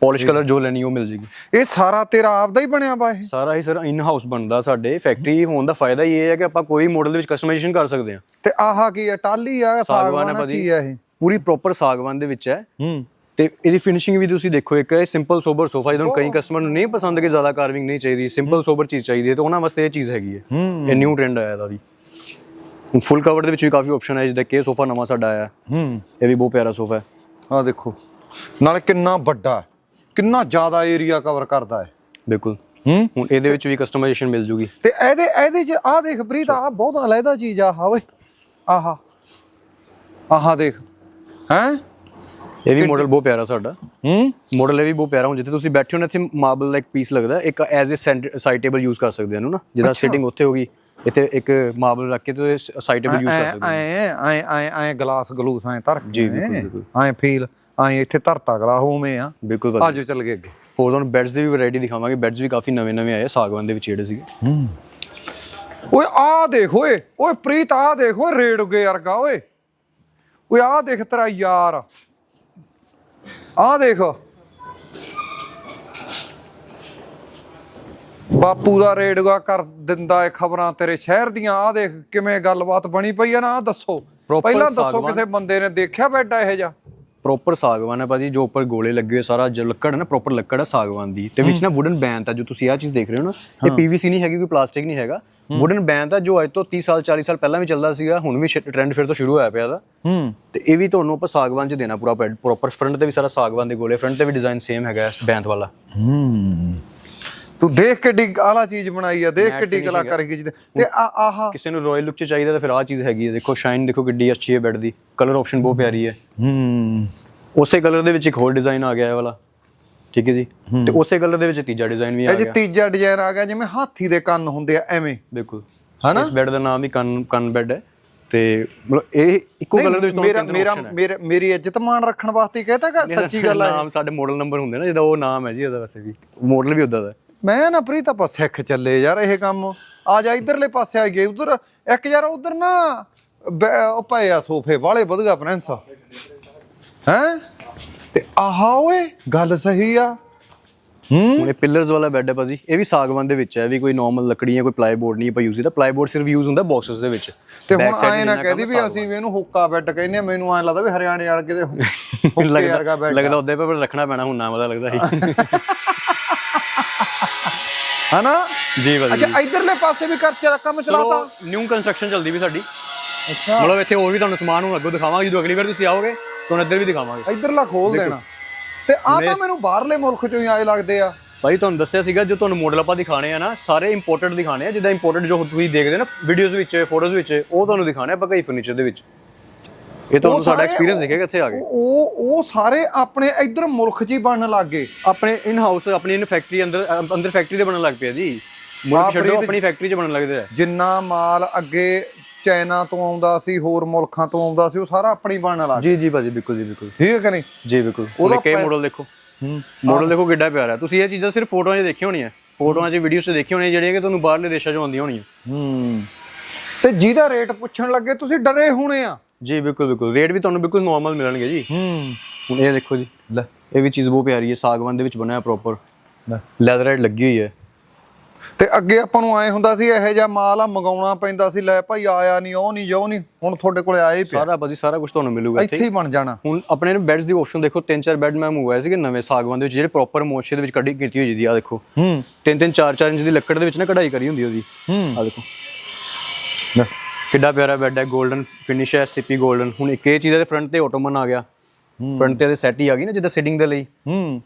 ਪਾਲਿਸ਼ ਕਲਰ ਜੋ ਲੈਣੀ ਉਹ ਮਿਲ ਜੇਗੀ। ਇਹ ਸਾਰਾ ਤੇਰਾ ਆਪਦਾ ਹੀ ਬਣਿਆ ਵਾ ਇਹ? ਸਾਰਾ ਹੀ ਸਰ ਇਨ ਹਾਊਸ ਬਣਦਾ ਸਾਡੇ। ਫੈਕਟਰੀ ਹੋਣ ਦਾ ਫਾਇਦਾ ਇਹ ਹੈ ਕਿ ਆਪਾਂ ਕੋਈ ਮਾਡਲ ਦੇ ਵਿੱਚ ਕਸਟਮਾਈਜ਼ੇਸ਼ਨ ਕਰ ਸਕਦੇ ਹਾਂ। ਤੇ ਆਹਾ ਕੀ ਆ ਟਾਲੀ ਆ ਸਾਗਵਾਨ ਹੈ ਆ। ਕੀ ਆ ਇਹ? ਪੂਰੀ ਪ੍ਰੋਪਰ ਸਾਗਵਾਨ ਦੇ ਵਿੱਚ ਹੈ। ਹੂੰ। ਤੇ ਇਹਦੀ ਫਿਨਿਸ਼ਿੰਗ ਵੀ ਤੁਸੀਂ ਦੇਖੋ ਇੱਕ ਹੈ ਸਿੰਪਲ ਸੋਬਰ ਸੋਫਾ ਜਦੋਂ ਕਈ ਕਸਟਮਰ ਨੂੰ ਨਹੀਂ ਪਸੰਦ ਕਿ ਜ਼ਿਆਦਾ ਕਾਰਵਿੰਗ ਨਹੀਂ ਚਾਹੀਦੀ ਸਿੰਪਲ ਸੋਬਰ ਚੀਜ਼ ਚਾਹੀਦੀ ਹੈ ਤਾਂ ਉਹਨਾਂ ਵਾਸਤੇ ਇਹ ਚੀਜ਼ ਹੈਗੀ ਹੈ। ਇਹ ਨਿਊ ਟ੍ਰੈਂਡ ਆਇਆ ਇਹਦਾ ਵੀ। ਫੁੱਲ ਕਵਰ ਦੇ ਵਿੱਚ ਵੀ ਕਾਫੀ ਆਪਸ਼ਨ ਹੈ ਜਿੱਦਾਂ ਕਿ ਸੋਫਾ ਨਵਾਂ ਸਾਡਾ ਆਇਆ। ਹੂੰ। ਇਹ ਵੀ ਬਹੁਤ ਪਿਆਰਾ ਸੋਫਾ ਹੈ। ਆ ਦੇਖੋ ਨਾਲੇ ਕਿੰਨਾ ਵੱਡਾ ਹੈ, ਕਿੰਨਾ ਜ਼ਿਆਦਾ ਏਰੀਆ ਕਵਰ ਕਰਦਾ ਹੈ? ਬਿਲਕੁਲ। ਹੂੰ? ਹੁਣ ਇਹਦੇ ਵਿੱਚ ਵੀ ਕਸਟਮਾਈਜ਼ੇਸ਼ਨ ਮਿਲ ਜੂਗੀ। ਤੇ ਇਹਦੇ ਇਹਦੇ ਚ ਆ ਦੇਖ ਪ੍ਰੀਤ ਆ ਬਹੁਤ ਅਲੱਗਾ ਚੀਜ਼ ਆ ਓਏ। ਆਹਾ। ਆਹਾ ਦੇਖ। ਹੈ? ਇਹ ਵੀ ਮਾਡਲ ਬਹੁਤ ਪਿਆਰਾ ਸਾਡਾ। ਹੂੰ? ਮਾਡਲ ਇਹ ਵੀ ਬਹੁਤ ਪਿਆਰਾ ਹੁਣ ਜਿੱਥੇ ਤੁਸੀਂ ਬੈਠੇ ਹੋ ਨਾ ਇੱਥੇ ਮਾਰਬਲ ਲਾਈਕ ਪੀਸ ਲੱਗਦਾ ਇੱਕ as a side table use ਕਰ ਸਕਦੇ ਇਹਨੂੰ ਨਾ। ਜਿੱਦਾਂ ਸਿਟਿੰਗ ਉੱਥੇ ਹੋਗੀ ਇੱਥੇ ਇੱਕ ਮਾਰਬਲ ਰੱਖ ਕੇ ਤੇ ਸਾਈਡ ਟੇਬਲ ਯੂਜ਼ ਕਰ ਸਕਦੇ ਹੋ ਐ ਐ ਐ ਐ ਗਲਾਸ ਗਲੂਸ ਐ ਧਰ ਕੇ ਜੀ। ਐ ਫੀਲ ਐ ਇੱਥੇ ਧਰਤਾ ਗਲਾ ਹੋਵੇਂ ਆ। ਬਿਲਕੁਲ ਭਾਜੀ। ਆਜੋ ਚੱਲ ਗਏ ਅੱਗੇ। ਹੋਰ ਤੁਹਾਨੂੰ ਬੈਡਸ ਦੀ ਵੀ ਵੈਰਾਈਟੀ ਦਿਖਾਵਾਂਗੇ। ਬੈਡਸ ਵੀ ਕਾਫੀ ਨਵੇਂ ਨਵੇਂ ਆਏ ਆ, ਸਾਗਵਾਨ ਦੇ ਵਿੱਚ ਜਿਹੜੇ ਸੀਗੇ। ਓਏ ਆ ਦੇਖ ਓਏ ਓਏ ਪ੍ਰੀਤ ਆ ਦੇਖ ਓਏ ਰੇਡ ਗਏ ਵਰਗਾ ਓਏ। ਓਏ ਆ ਦੇਖ ਤੇਰਾ ਯਾਰ। ਆ ਦੇਖ। ਬਾਪੂ ਦਾ ਰੇਡਗਾ ਕਰ ਦਿੰਦਾ ਏ ਖਬਰਾਂ ਤੇਰੇ ਸ਼ਹਿਰ ਦੀਆਂ। ਆ ਦੇਖ ਕਿਵੇਂ ਗੱਲਬਾਤ ਬਣੀ ਪਈ ਆ ਨਾ ਆਹ ਦੱਸੋ। Proper ਪਹਿਲਾਂ ਦੱਸੋ ਸਾਗਵਾਨ। ਕਿਸੇ ਬੰਦੇ ਨੇ ਦੇਖਿਆ ਬੈੱਡ ਇਹੋ ਜਿਹਾ? ਪ੍ਰੋਪਰ ਸਾਗਵਾਨ ਹੈ ਭਾਜੀ ਜੋ ਉੱਪਰ ਗੋਲੇ ਲੱਗੇ ਹੋਏ ਸਾਰਾ ਜੋ ਲੱਕੜ ਹੈ ਨਾ ਪ੍ਰੋਪਰ ਲੱਕੜ ਹੈ ਸਾਗਵਾਨ ਦੀ। ਤੇ ਵਿੱਚ ਨਾ ਵੁਡਨ ਬੈਂਤ ਹੈ ਜੋ ਤੁਸੀਂ ਆਹ ਚੀਜ਼ ਦੇਖ ਰਹੇ ਹੋ ਨਾ ਇਹ ਪੀਵੀਸੀ ਨਹੀਂ ਹੈਗੀ ਕੋਈ ਪਲਾਸਟਿਕ ਨਹੀਂ ਹੈਗਾ। ਵੁਡਨ ਬੈਂਤ ਹੈ ਜੋ ਅੱਜ ਤੋਂ 30 ਸਾਲ 40 ਸਾਲ ਪਹਿਲਾਂ ਵੀ ਚੱਲਦਾ ਸੀਗਾ ਹੁਣ ਵੀ ਟ੍ਰੈਂਡ ਫਿਰ ਤੋਂ ਸ਼ੁਰੂ ਹੋਇਆ ਪਿਆ ਦਾ ਹੂੰ। ਤੇ ਇਹ ਵੀ ਤੁਹਾਨੂੰ ਆਪਾਂ ਸਾਗਵਾਨ ਚ ਦੇਣਾ ਪੂਰਾ ਪ੍ਰੋਪਰ ਫਰੰਟ ਤੇ ਵੀ ਸਾਰਾ ਸਾਗਵਾਨ ਦੇ ਗੋਲੇ ਫਰੰਟ ਤੇ ਵੀ ਡਿਜ਼ਾਈਨ ਸੇਮ ਹੈਗਾ ਇਸ ਬੈਂਤ ਵਾਲਾ। ਤੂੰ ਦੇਖ ਕਿੱਡੀ ਆਲਾ ਚੀਜ਼ ਬਣਾਈ ਆ ਦੇਖ ਕਿੱਡੀ ਕਲਾਕਾਰੀ ਕੀਤੀ ਤੇ ਆ ਆਹਾ। ਕਿਸੇ ਨੂੰ ਰਾਇਲ ਲੁੱਕ ਚ ਚਾਹੀਦਾ ਤਾਂ ਫਿਰ ਆਹ ਚੀਜ਼ ਹੈਗੀ ਹੈ ਦੇਖੋ ਸ਼ਾਈਨ ਦੇਖੋ ਕਿੱਡੀ ਅੱਛੀ ਹੈ ਬੈੱਡ ਦੀ। ਕਲਰ ਆਪਸ਼ਨ ਬਹੁਤ ਪਿਆਰੀ ਹੈ ਹੂੰ। ਉਸੇ ਕਲਰ ਦੇ ਵਿੱਚ ਇੱਕ ਹੋਰ ਡਿਜ਼ਾਈਨ ਆ ਗਿਆ ਇਹ ਵਾਲਾ। ਠੀਕ ਹੈ ਜੀ? ਤੇ ਉਸੇ ਕਲਰ ਦੇ ਵਿੱਚ ਤੀਜਾ ਡਿਜ਼ਾਈਨ ਵੀ ਆ ਇਹ ਜੇ ਗਿਆ। ਤੀਜਾ ਡਿਜ਼ਾਈਨ ਆ ਗਿਆ ਜਿਵੇਂ ਹਾਥੀ ਦੇ ਕੰਨ ਹੁੰਦੇ ਆ ਐਵੇਂ। ਬਿਲਕੁਲ। ਹਨਾ? ਇਸ ਬੈੱਡ ਦਾ ਨਾਮ ਵੀ ਕੰਨ ਕੰਨ ਬੈੱਡ ਹੈ। ਤੇ ਮਤਲਬ ਇਹ ਇੱਕੋ ਕਲਰ ਦੇ ਵਿੱਚ ਮੇਰਾ ਮੇਰਾ ਮੇਰਾ ਇੱਜ਼ਤ ਮਾਣ ਰੱਖਣ ਵਾਸਤੇ ਕਹਤਾ ਕਿ ਸੱਚੀ ਗੱਲ ਆ ਨਾਮ ਸਾਡੇ ਮਾਡਲ ਨੰਬਰ ਹੁੰਦੇ ਨਾ ਜਿਹਦਾ ਉਹ ਨਾਮ ਹੈ ਜੀ ਉਹਦਾ ਵੈਸੇ ਵੀ। ਮਾਡਲ ਵੀ ਉਦਾਂ ਦਾ ਹੈ। ਮੈਂ ਨਾ ਪ੍ਰੀਤ ਆਪਾਂ ਸਿੱਖ ਚੱਲੇ ਯਾਰ ਇਹ ਕੰਮ। ਆ ਜਾ ਇਧਰਲੇ ਪਾਸੇ ਆ ਗਏ ਉਧਰ। ਇੱਕ ਯਾਰ ਉਧਰ ਨਾ ਉਹ ਪਏ ਆ ਸੋਫੇ ਵਾਲੇ ਵਧਗਾ ਪ੍ਰਿੰਸ ਹੈ? ਤੇ ਆਹਾ ਓਏ ਗੱਲ ਸਹੀ ਆ। ਹੂੰ? ਹੁਣ ਇਹ ਪਿਲਰਸ ਵਾਲਾ ਬੈੱਡ ਹੈ ਭਾਜੀ। ਇਹ ਵੀ ਸਾਗਵਾਨ ਦੇ ਵਿੱਚ ਹੈ ਵੀ ਕੋਈ ਨਾਰਮਲ ਲੱਕੜੀਆਂ ਕੋਈ ਪਲਾਈਬੋਰਡ ਨਹੀਂ ਆਪਾਂ ਯੂਜ਼ ਕੀਤਾ। ਪਲਾਈਬੋਰਡ ਸਿਰਫ ਯੂਜ਼ ਹੁੰਦਾ ਬਾਕਸਸ ਦੇ ਵਿੱਚ। ਤੇ ਹੁਣ ਆਏ ਨਾ ਕਹਦੀ ਵੀ ਅਸੀਂ ਵੀ ਇਹਨੂੰ ਹੁੱਕਾ ਬੈੱਡ ਕਹਿੰਦੇ ਆ ਮੈਨੂੰ ਐਂ ਲੱਗਦਾ ਵੀ ਹਰਿਆਣੇ ਵਾਲ ਕਿਤੇ ਹੁੱਕੇ ਵਰਗਾ ਲੱਗਦਾ ਬੈੱਡ ਲੱਗਦਾ ਉਹਦੇ ਪਰ ਰੱਖਣਾ ਪੈਣਾ ਹੁਣ ਨਾਮ ਦਾ ਲੱਗਦਾ ਸੀ ਹਨਾ? ਜੀ ਭਾਜੀ। ਅੱਛਾ ਇਧਰਲੇ ਪਾਸੇ ਵੀ ਕਰ ਚਲਾ ਕੰਮ ਚਲਾਤਾ? ਚਲੋ ਨਿਊ ਕੰਸਟਰਕਸ਼ਨ ਚੱਲਦੀ ਵੀ ਸਾਡੀ। ਅੱਛਾ। ਮਤਲਬ ਇੱਥੇ ਹੋਰ ਵੀ ਤੁਹਾਨੂੰ ਸਮਾਨ ਹੁਣ ਅੱਗੋਂ ਦਿਖਾਵਾਂਗੇ ਜਦੋਂ ਅਗਲੀ ਵਾਰ ਤੁਸੀਂ ਆਓਗੇ ਤੁਹਾਨੂੰ ਇੱਧਰ ਵੀ ਦਿਖਾਵਾਂਗੇ। ਇਧਰਲਾ ਖੋਲ ਦੇਣਾ। ਤੇ ਆਹ ਤਾਂ ਮੈਨੂੰ ਬਾਹਰਲੇ ਮੁਲਕ ਚੋਂ ਹੀ ਆਏ ਲੱਗਦੇ ਆ। ਭਾਈ ਤੁਹਾਨੂੰ ਦੱਸਿਆ ਸੀਗਾ ਜੋ ਤੁਹਾਨੂੰ ਮਾਡਲ ਆਪਾਂ ਦਿਖਾਣੇ ਆ ਨਾ ਸਾਰੇ ਇੰਪੋਰਟਡ ਦਿਖਾਣੇ ਆ ਜਿੱਦਾਂ ਇੰਪੋਰਟਡ ਜੋ ਤੁਸੀਂ ਦੇਖਦੇ ਨਾ ਵੀਡੀਓਜ਼ ਵਿੱਚ ਫੋਟੋਜ਼ ਵਿੱਚ ਉਹ ਤੁਹਾਨੂੰ ਦਿਖਾਣੇ ਆ ਆਪਾਂ ਕਈ ਫਰਨੀਚਰ ਦੇ ਵਿੱਚ। ਇਹ ਤੁਹਾਨੂੰ ਸਾਡਾ ਐਕਸਪੀਰੀਅੰਸ ਦਿਖੇਗਾ ਇੱਥੇ ਆ ਕੇ ਉਹ ਉਹ ਸਾਰੇ ਆਪਣੇ ਇਧਰ ਮੁਲਕ ਹੀ ਬਣਨ ਲੱਗ ਗਏ। ਆਪਣੇ ਇਨ ਹਾਊਸ ਆਪਣੀ ਇਨ ਫੈਕਟਰੀ ਅੰਦਰ ਅੰਦਰ ਫੈਕਟਰੀ ਦੇ ਬਣਨ ਲੱਗ ਪਿਆ ਜੀ। ਮੁਲਕ ਛੱਡੋ ਆਪਣੀ ਫੈਕਟਰੀ 'ਚ ਬਣਨ ਲੱਗਦੇ ਆ। ਜਿੰਨਾ ਮਾਲ ਅੱਗੇ ਚਾਈਨਾ ਤੋਂ ਆਉਂਦਾ ਸੀ ਹੋਰ ਮੁਲਕਾਂ ਤੋਂ ਆਉਂਦਾ ਸੀ ਉਹ ਸਾਰਾ ਆਪਣੀ ਬਣਨ ਲੱਗ ਜੀ ਜੀ ਭਾਜੀ ਬਿਲਕੁਲ ਜੀ ਬਿਲਕੁਲ। ਠੀਕ ਹੈ ਕਿ ਨਹੀਂ? ਜੀ ਬਿਲਕੁਲ। ਉਹਦਾ ਕਈ ਮਾਡਲ ਦੇਖੋ। ਮਾਡਲ ਦੇਖੋ ਕਿੱਡਾ ਪਿਆਰਾ। ਤੁਸੀਂ ਇਹ ਚੀਜ਼ਾਂ ਸਿਰਫ ਫੋਟੋਆਂ 'ਚ ਦੇਖੀਆਂ ਹੋਣੀਆਂ। ਫੋਟੋਆਂ 'ਚ ਵੀਡੀਓਜ਼ 'ਚ ਦੇਖੀਆਂ ਹੋਣੀਆਂ ਜਿਹੜੀਆਂ ਕਿ ਤੁਹਾਨੂੰ ਬਾਹਰਲੇ ਦੇਸ਼ਾਂ 'ਚੋਂ ਆਉਂਦੀਆਂ ਹੋਣੀਆਂ। ਹੂੰ। ਤੇ ਜਿਹਦਾ ਰੇਟ ਪੁੱਛਣ ਲੱਗੇ ਤੁਸੀਂ ਡਰੇ ਹੋਣੇ ਆ। ਜੀ ਬਿਲਕੁਲ ਬਿਲਕੁਲ। ਰੇਟ ਵੀ ਤੁਹਾਨੂੰ ਬਿਲਕੁਲ ਨਾਰਮਲ ਮਿਲਣਗੇ ਜੀ। ਹੂੰ। ਹੁਣ ਇਹ ਦੇਖੋ ਜੀ ਲੈ। ਇਹ ਵੀ ਚੀਜ਼ ਬਹੁਤ ਪਿਆਰੀ ਹੈ ਸਾਗਵਾਨ ਦੇ ਵਿੱਚ ਬਣਿਆ ਪ੍ਰੋਪਰ ਲੈ। ਲੈਦਰਾਈਟ ਲੱਗੀ ਹੋਈ ਹੈ। ਤੇ ਅੱਗੇ ਆਪਾਂ ਨੂੰ ਐ ਹੁੰਦਾ ਸੀ ਇਹੋ ਜਿਹਾ ਮਾਲ ਆ ਮੰਗਾਉਣਾ ਪੈਂਦਾ ਸੀ ਲੈ ਭਾਈ ਆਇਆ ਨਹੀਂ ਉਹ ਨਹੀਂ ਜੋ ਨਹੀਂ ਹੁਣ ਤੁਹਾਡੇ ਕੋਲੇ ਆਏ ਪਿਆ। ਸਾਰਾ ਭਾਜੀ ਸਾਰਾ ਕੁਝ ਤੁਹਾਨੂੰ ਮਿਲੂਗਾ ਇੱਥੇ। ਹੀ ਬਣ ਜਾਣਾ। ਹੁਣ ਆਪਣੇ ਬੈਡਸ ਦੀ ਆਪਸ਼ਨ ਦੇਖੋ ਤਿੰਨ ਚਾਰ ਬੈੱਡ ਮੈਂ ਮੰਗਵਾਏ ਸੀਗੇ ਨਵੇਂ ਸਾਗਵਾਨ ਦੇ ਵਿੱਚ ਜਿਹੜੇ ਪ੍ਰੋਪਰ ਮੋਸ਼ੇ ਦੇ ਵਿੱਚ ਕੱਢੀ ਕੀਤੀ ਹੋਈ ਜੀ ਆ ਦੇਖੋ। ਹੂੰ। ਤਿੰਨ ਤਿੰਨ ਚਾਰ ਚਾਰ ਇੰਚ ਦੀ ਲੱਕੜ ਦੇ ਵਿੱਚ ਨਾ ਕਢਾਈ ਕਰੀ ਹੁੰਦੀ ਉਹਦੀ। ਹੂੰ। ਆ ਦੇਖੋ। ਕਿੱਡਾ ਪਿਆਰਾ ਬੈੱਡ ਹੈ 골ਡਨ ਫਿਨਿਸ਼ ਹੈ ਸੀਪੀ 골ਡਨ ਹੁਣ ਇੱਕ ਇਹ ਚੀਜ਼ ਦੇ ਫਰੰਟ ਤੇ ਆਟੋਮਨ ਆ ਗਿਆ। ਫਰੰਟ ਤੇ ਇਹਦੇ ਸੈਟ ਹੀ ਆ ਗਈ ਨਾ ਜਿੱਦਾਂ ਸਿਟਿੰਗ ਦੇ ਲਈ। ਹੂੰ।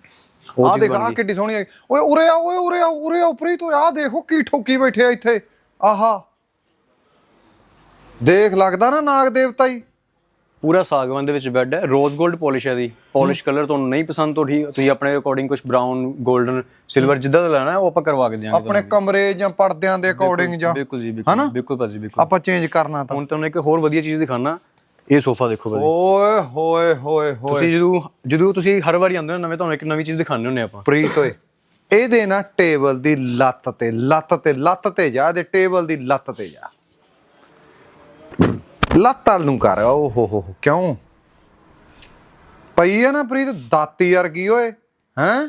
ਆ ਦੇਖ ਆ। ਕਿੱਡੀ ਸੋਹਣੀ ਹੈ। ਓਏ ਉਰੇ ਆ ਓਏ ਉਰੇ ਆ ਉਰੇ ਆ ਉੱਪਰੇ ਤੋਂ ਆ ਦੇਖੋ ਕੀ ਠੋਕੀ ਬੈਠੇ ਆ ਇੱਥੇ। ਆਹਾ। ਦੇਖ ਲੱਗਦਾ ਨਾ ਨਾਗ ਦੇਵਤਾ ਹੀ। ਪੂਰਾ ਸਾਗਵਾਨ ਦੇ ਵਿੱਚ ਬੈੱਡ ਹੈ। ਰੋਜ਼ 골ਡ ਪਾਲਿਸ਼ ਹੈ ਦੀ ਪਾਲਿਸ਼ ਕਲਰ ਤੁਹਾਨੂੰ ਨਹੀਂ ਪਸੰਦ ਤੋਂ ਠੀਕ ਤੁਸੀਂ ਆਪਣੇ ਅਕੋਰਡਿੰਗ ਕੁਝ ਬ੍ਰਾਊਨ 골ਡਨ ਸਿਲਵਰ ਜਿੱਦਾਂ ਦਾ ਲੈਣਾ ਉਹ ਆਪਾਂ ਕਰਵਾ ਕੇ ਦਿਆਂਗੇ ਆਪਣੇ ਕਮਰੇ ਜਾਂ ਪਰਦਿਆਂ ਦੇ ਅਕੋਰਡਿੰਗ ਜਾਂ ਬਿਲਕੁਲ ਜੀ ਬਿਲਕੁਲ ਬਿਲਕੁਲ ਭਾਜੀ ਬਿਲਕੁਲ। ਆਪਾਂ ਚੇਂਜ ਕਰਨਾ ਤਾਂ। ਹੁਣ ਤੁਹਾਨੂੰ ਇੱਕ ਹੋਰ ਵਧੀਆ ਚੀਜ਼ ਦਿਖਾਣਾ ਇਹ ਸੋਫਾ ਦੇਖੋ ਭਾਜੀ। ਓਏ ਹੋਏ ਹੋਏ ਹੋਏ। ਤੁਸੀਂ ਜਦੋਂ ਜਦੋਂ ਤੁਸੀਂ ਹਰ ਵਾਰੀ ਆਉਂਦੇ ਹੋ ਨਵੇਂ ਤੁਹਾਨੂੰ ਇੱਕ ਨਵੀਂ ਚੀਜ਼ ਦਿਖਾਉਂਦੇ ਹੁੰਦੇ ਆਪਾਂ। ਪ੍ਰੀਤ ਓਏ ਇਹਦੇ ਨਾ ਟੇਬਲ ਦੀ ਲੱਤ ਤੇ ਲੱਤ ਤੇ ਲੱਤ ਤੇ ਜਾ ਇਹਦੇ ਟੇਬਲ ਦੀ ਲੱਤ ਤੇ ਜਾ। ਲੱਤ ਵੱਲ ਨੂੰ ਕਰ ਓ ਹੋ ਹੋ ਕਿਉਂ? ਪਈ ਆ ਨਾ ਪ੍ਰੀਤ ਦਾਤੀ ਵਰਗੀ ਓਏ ਹੈਂ?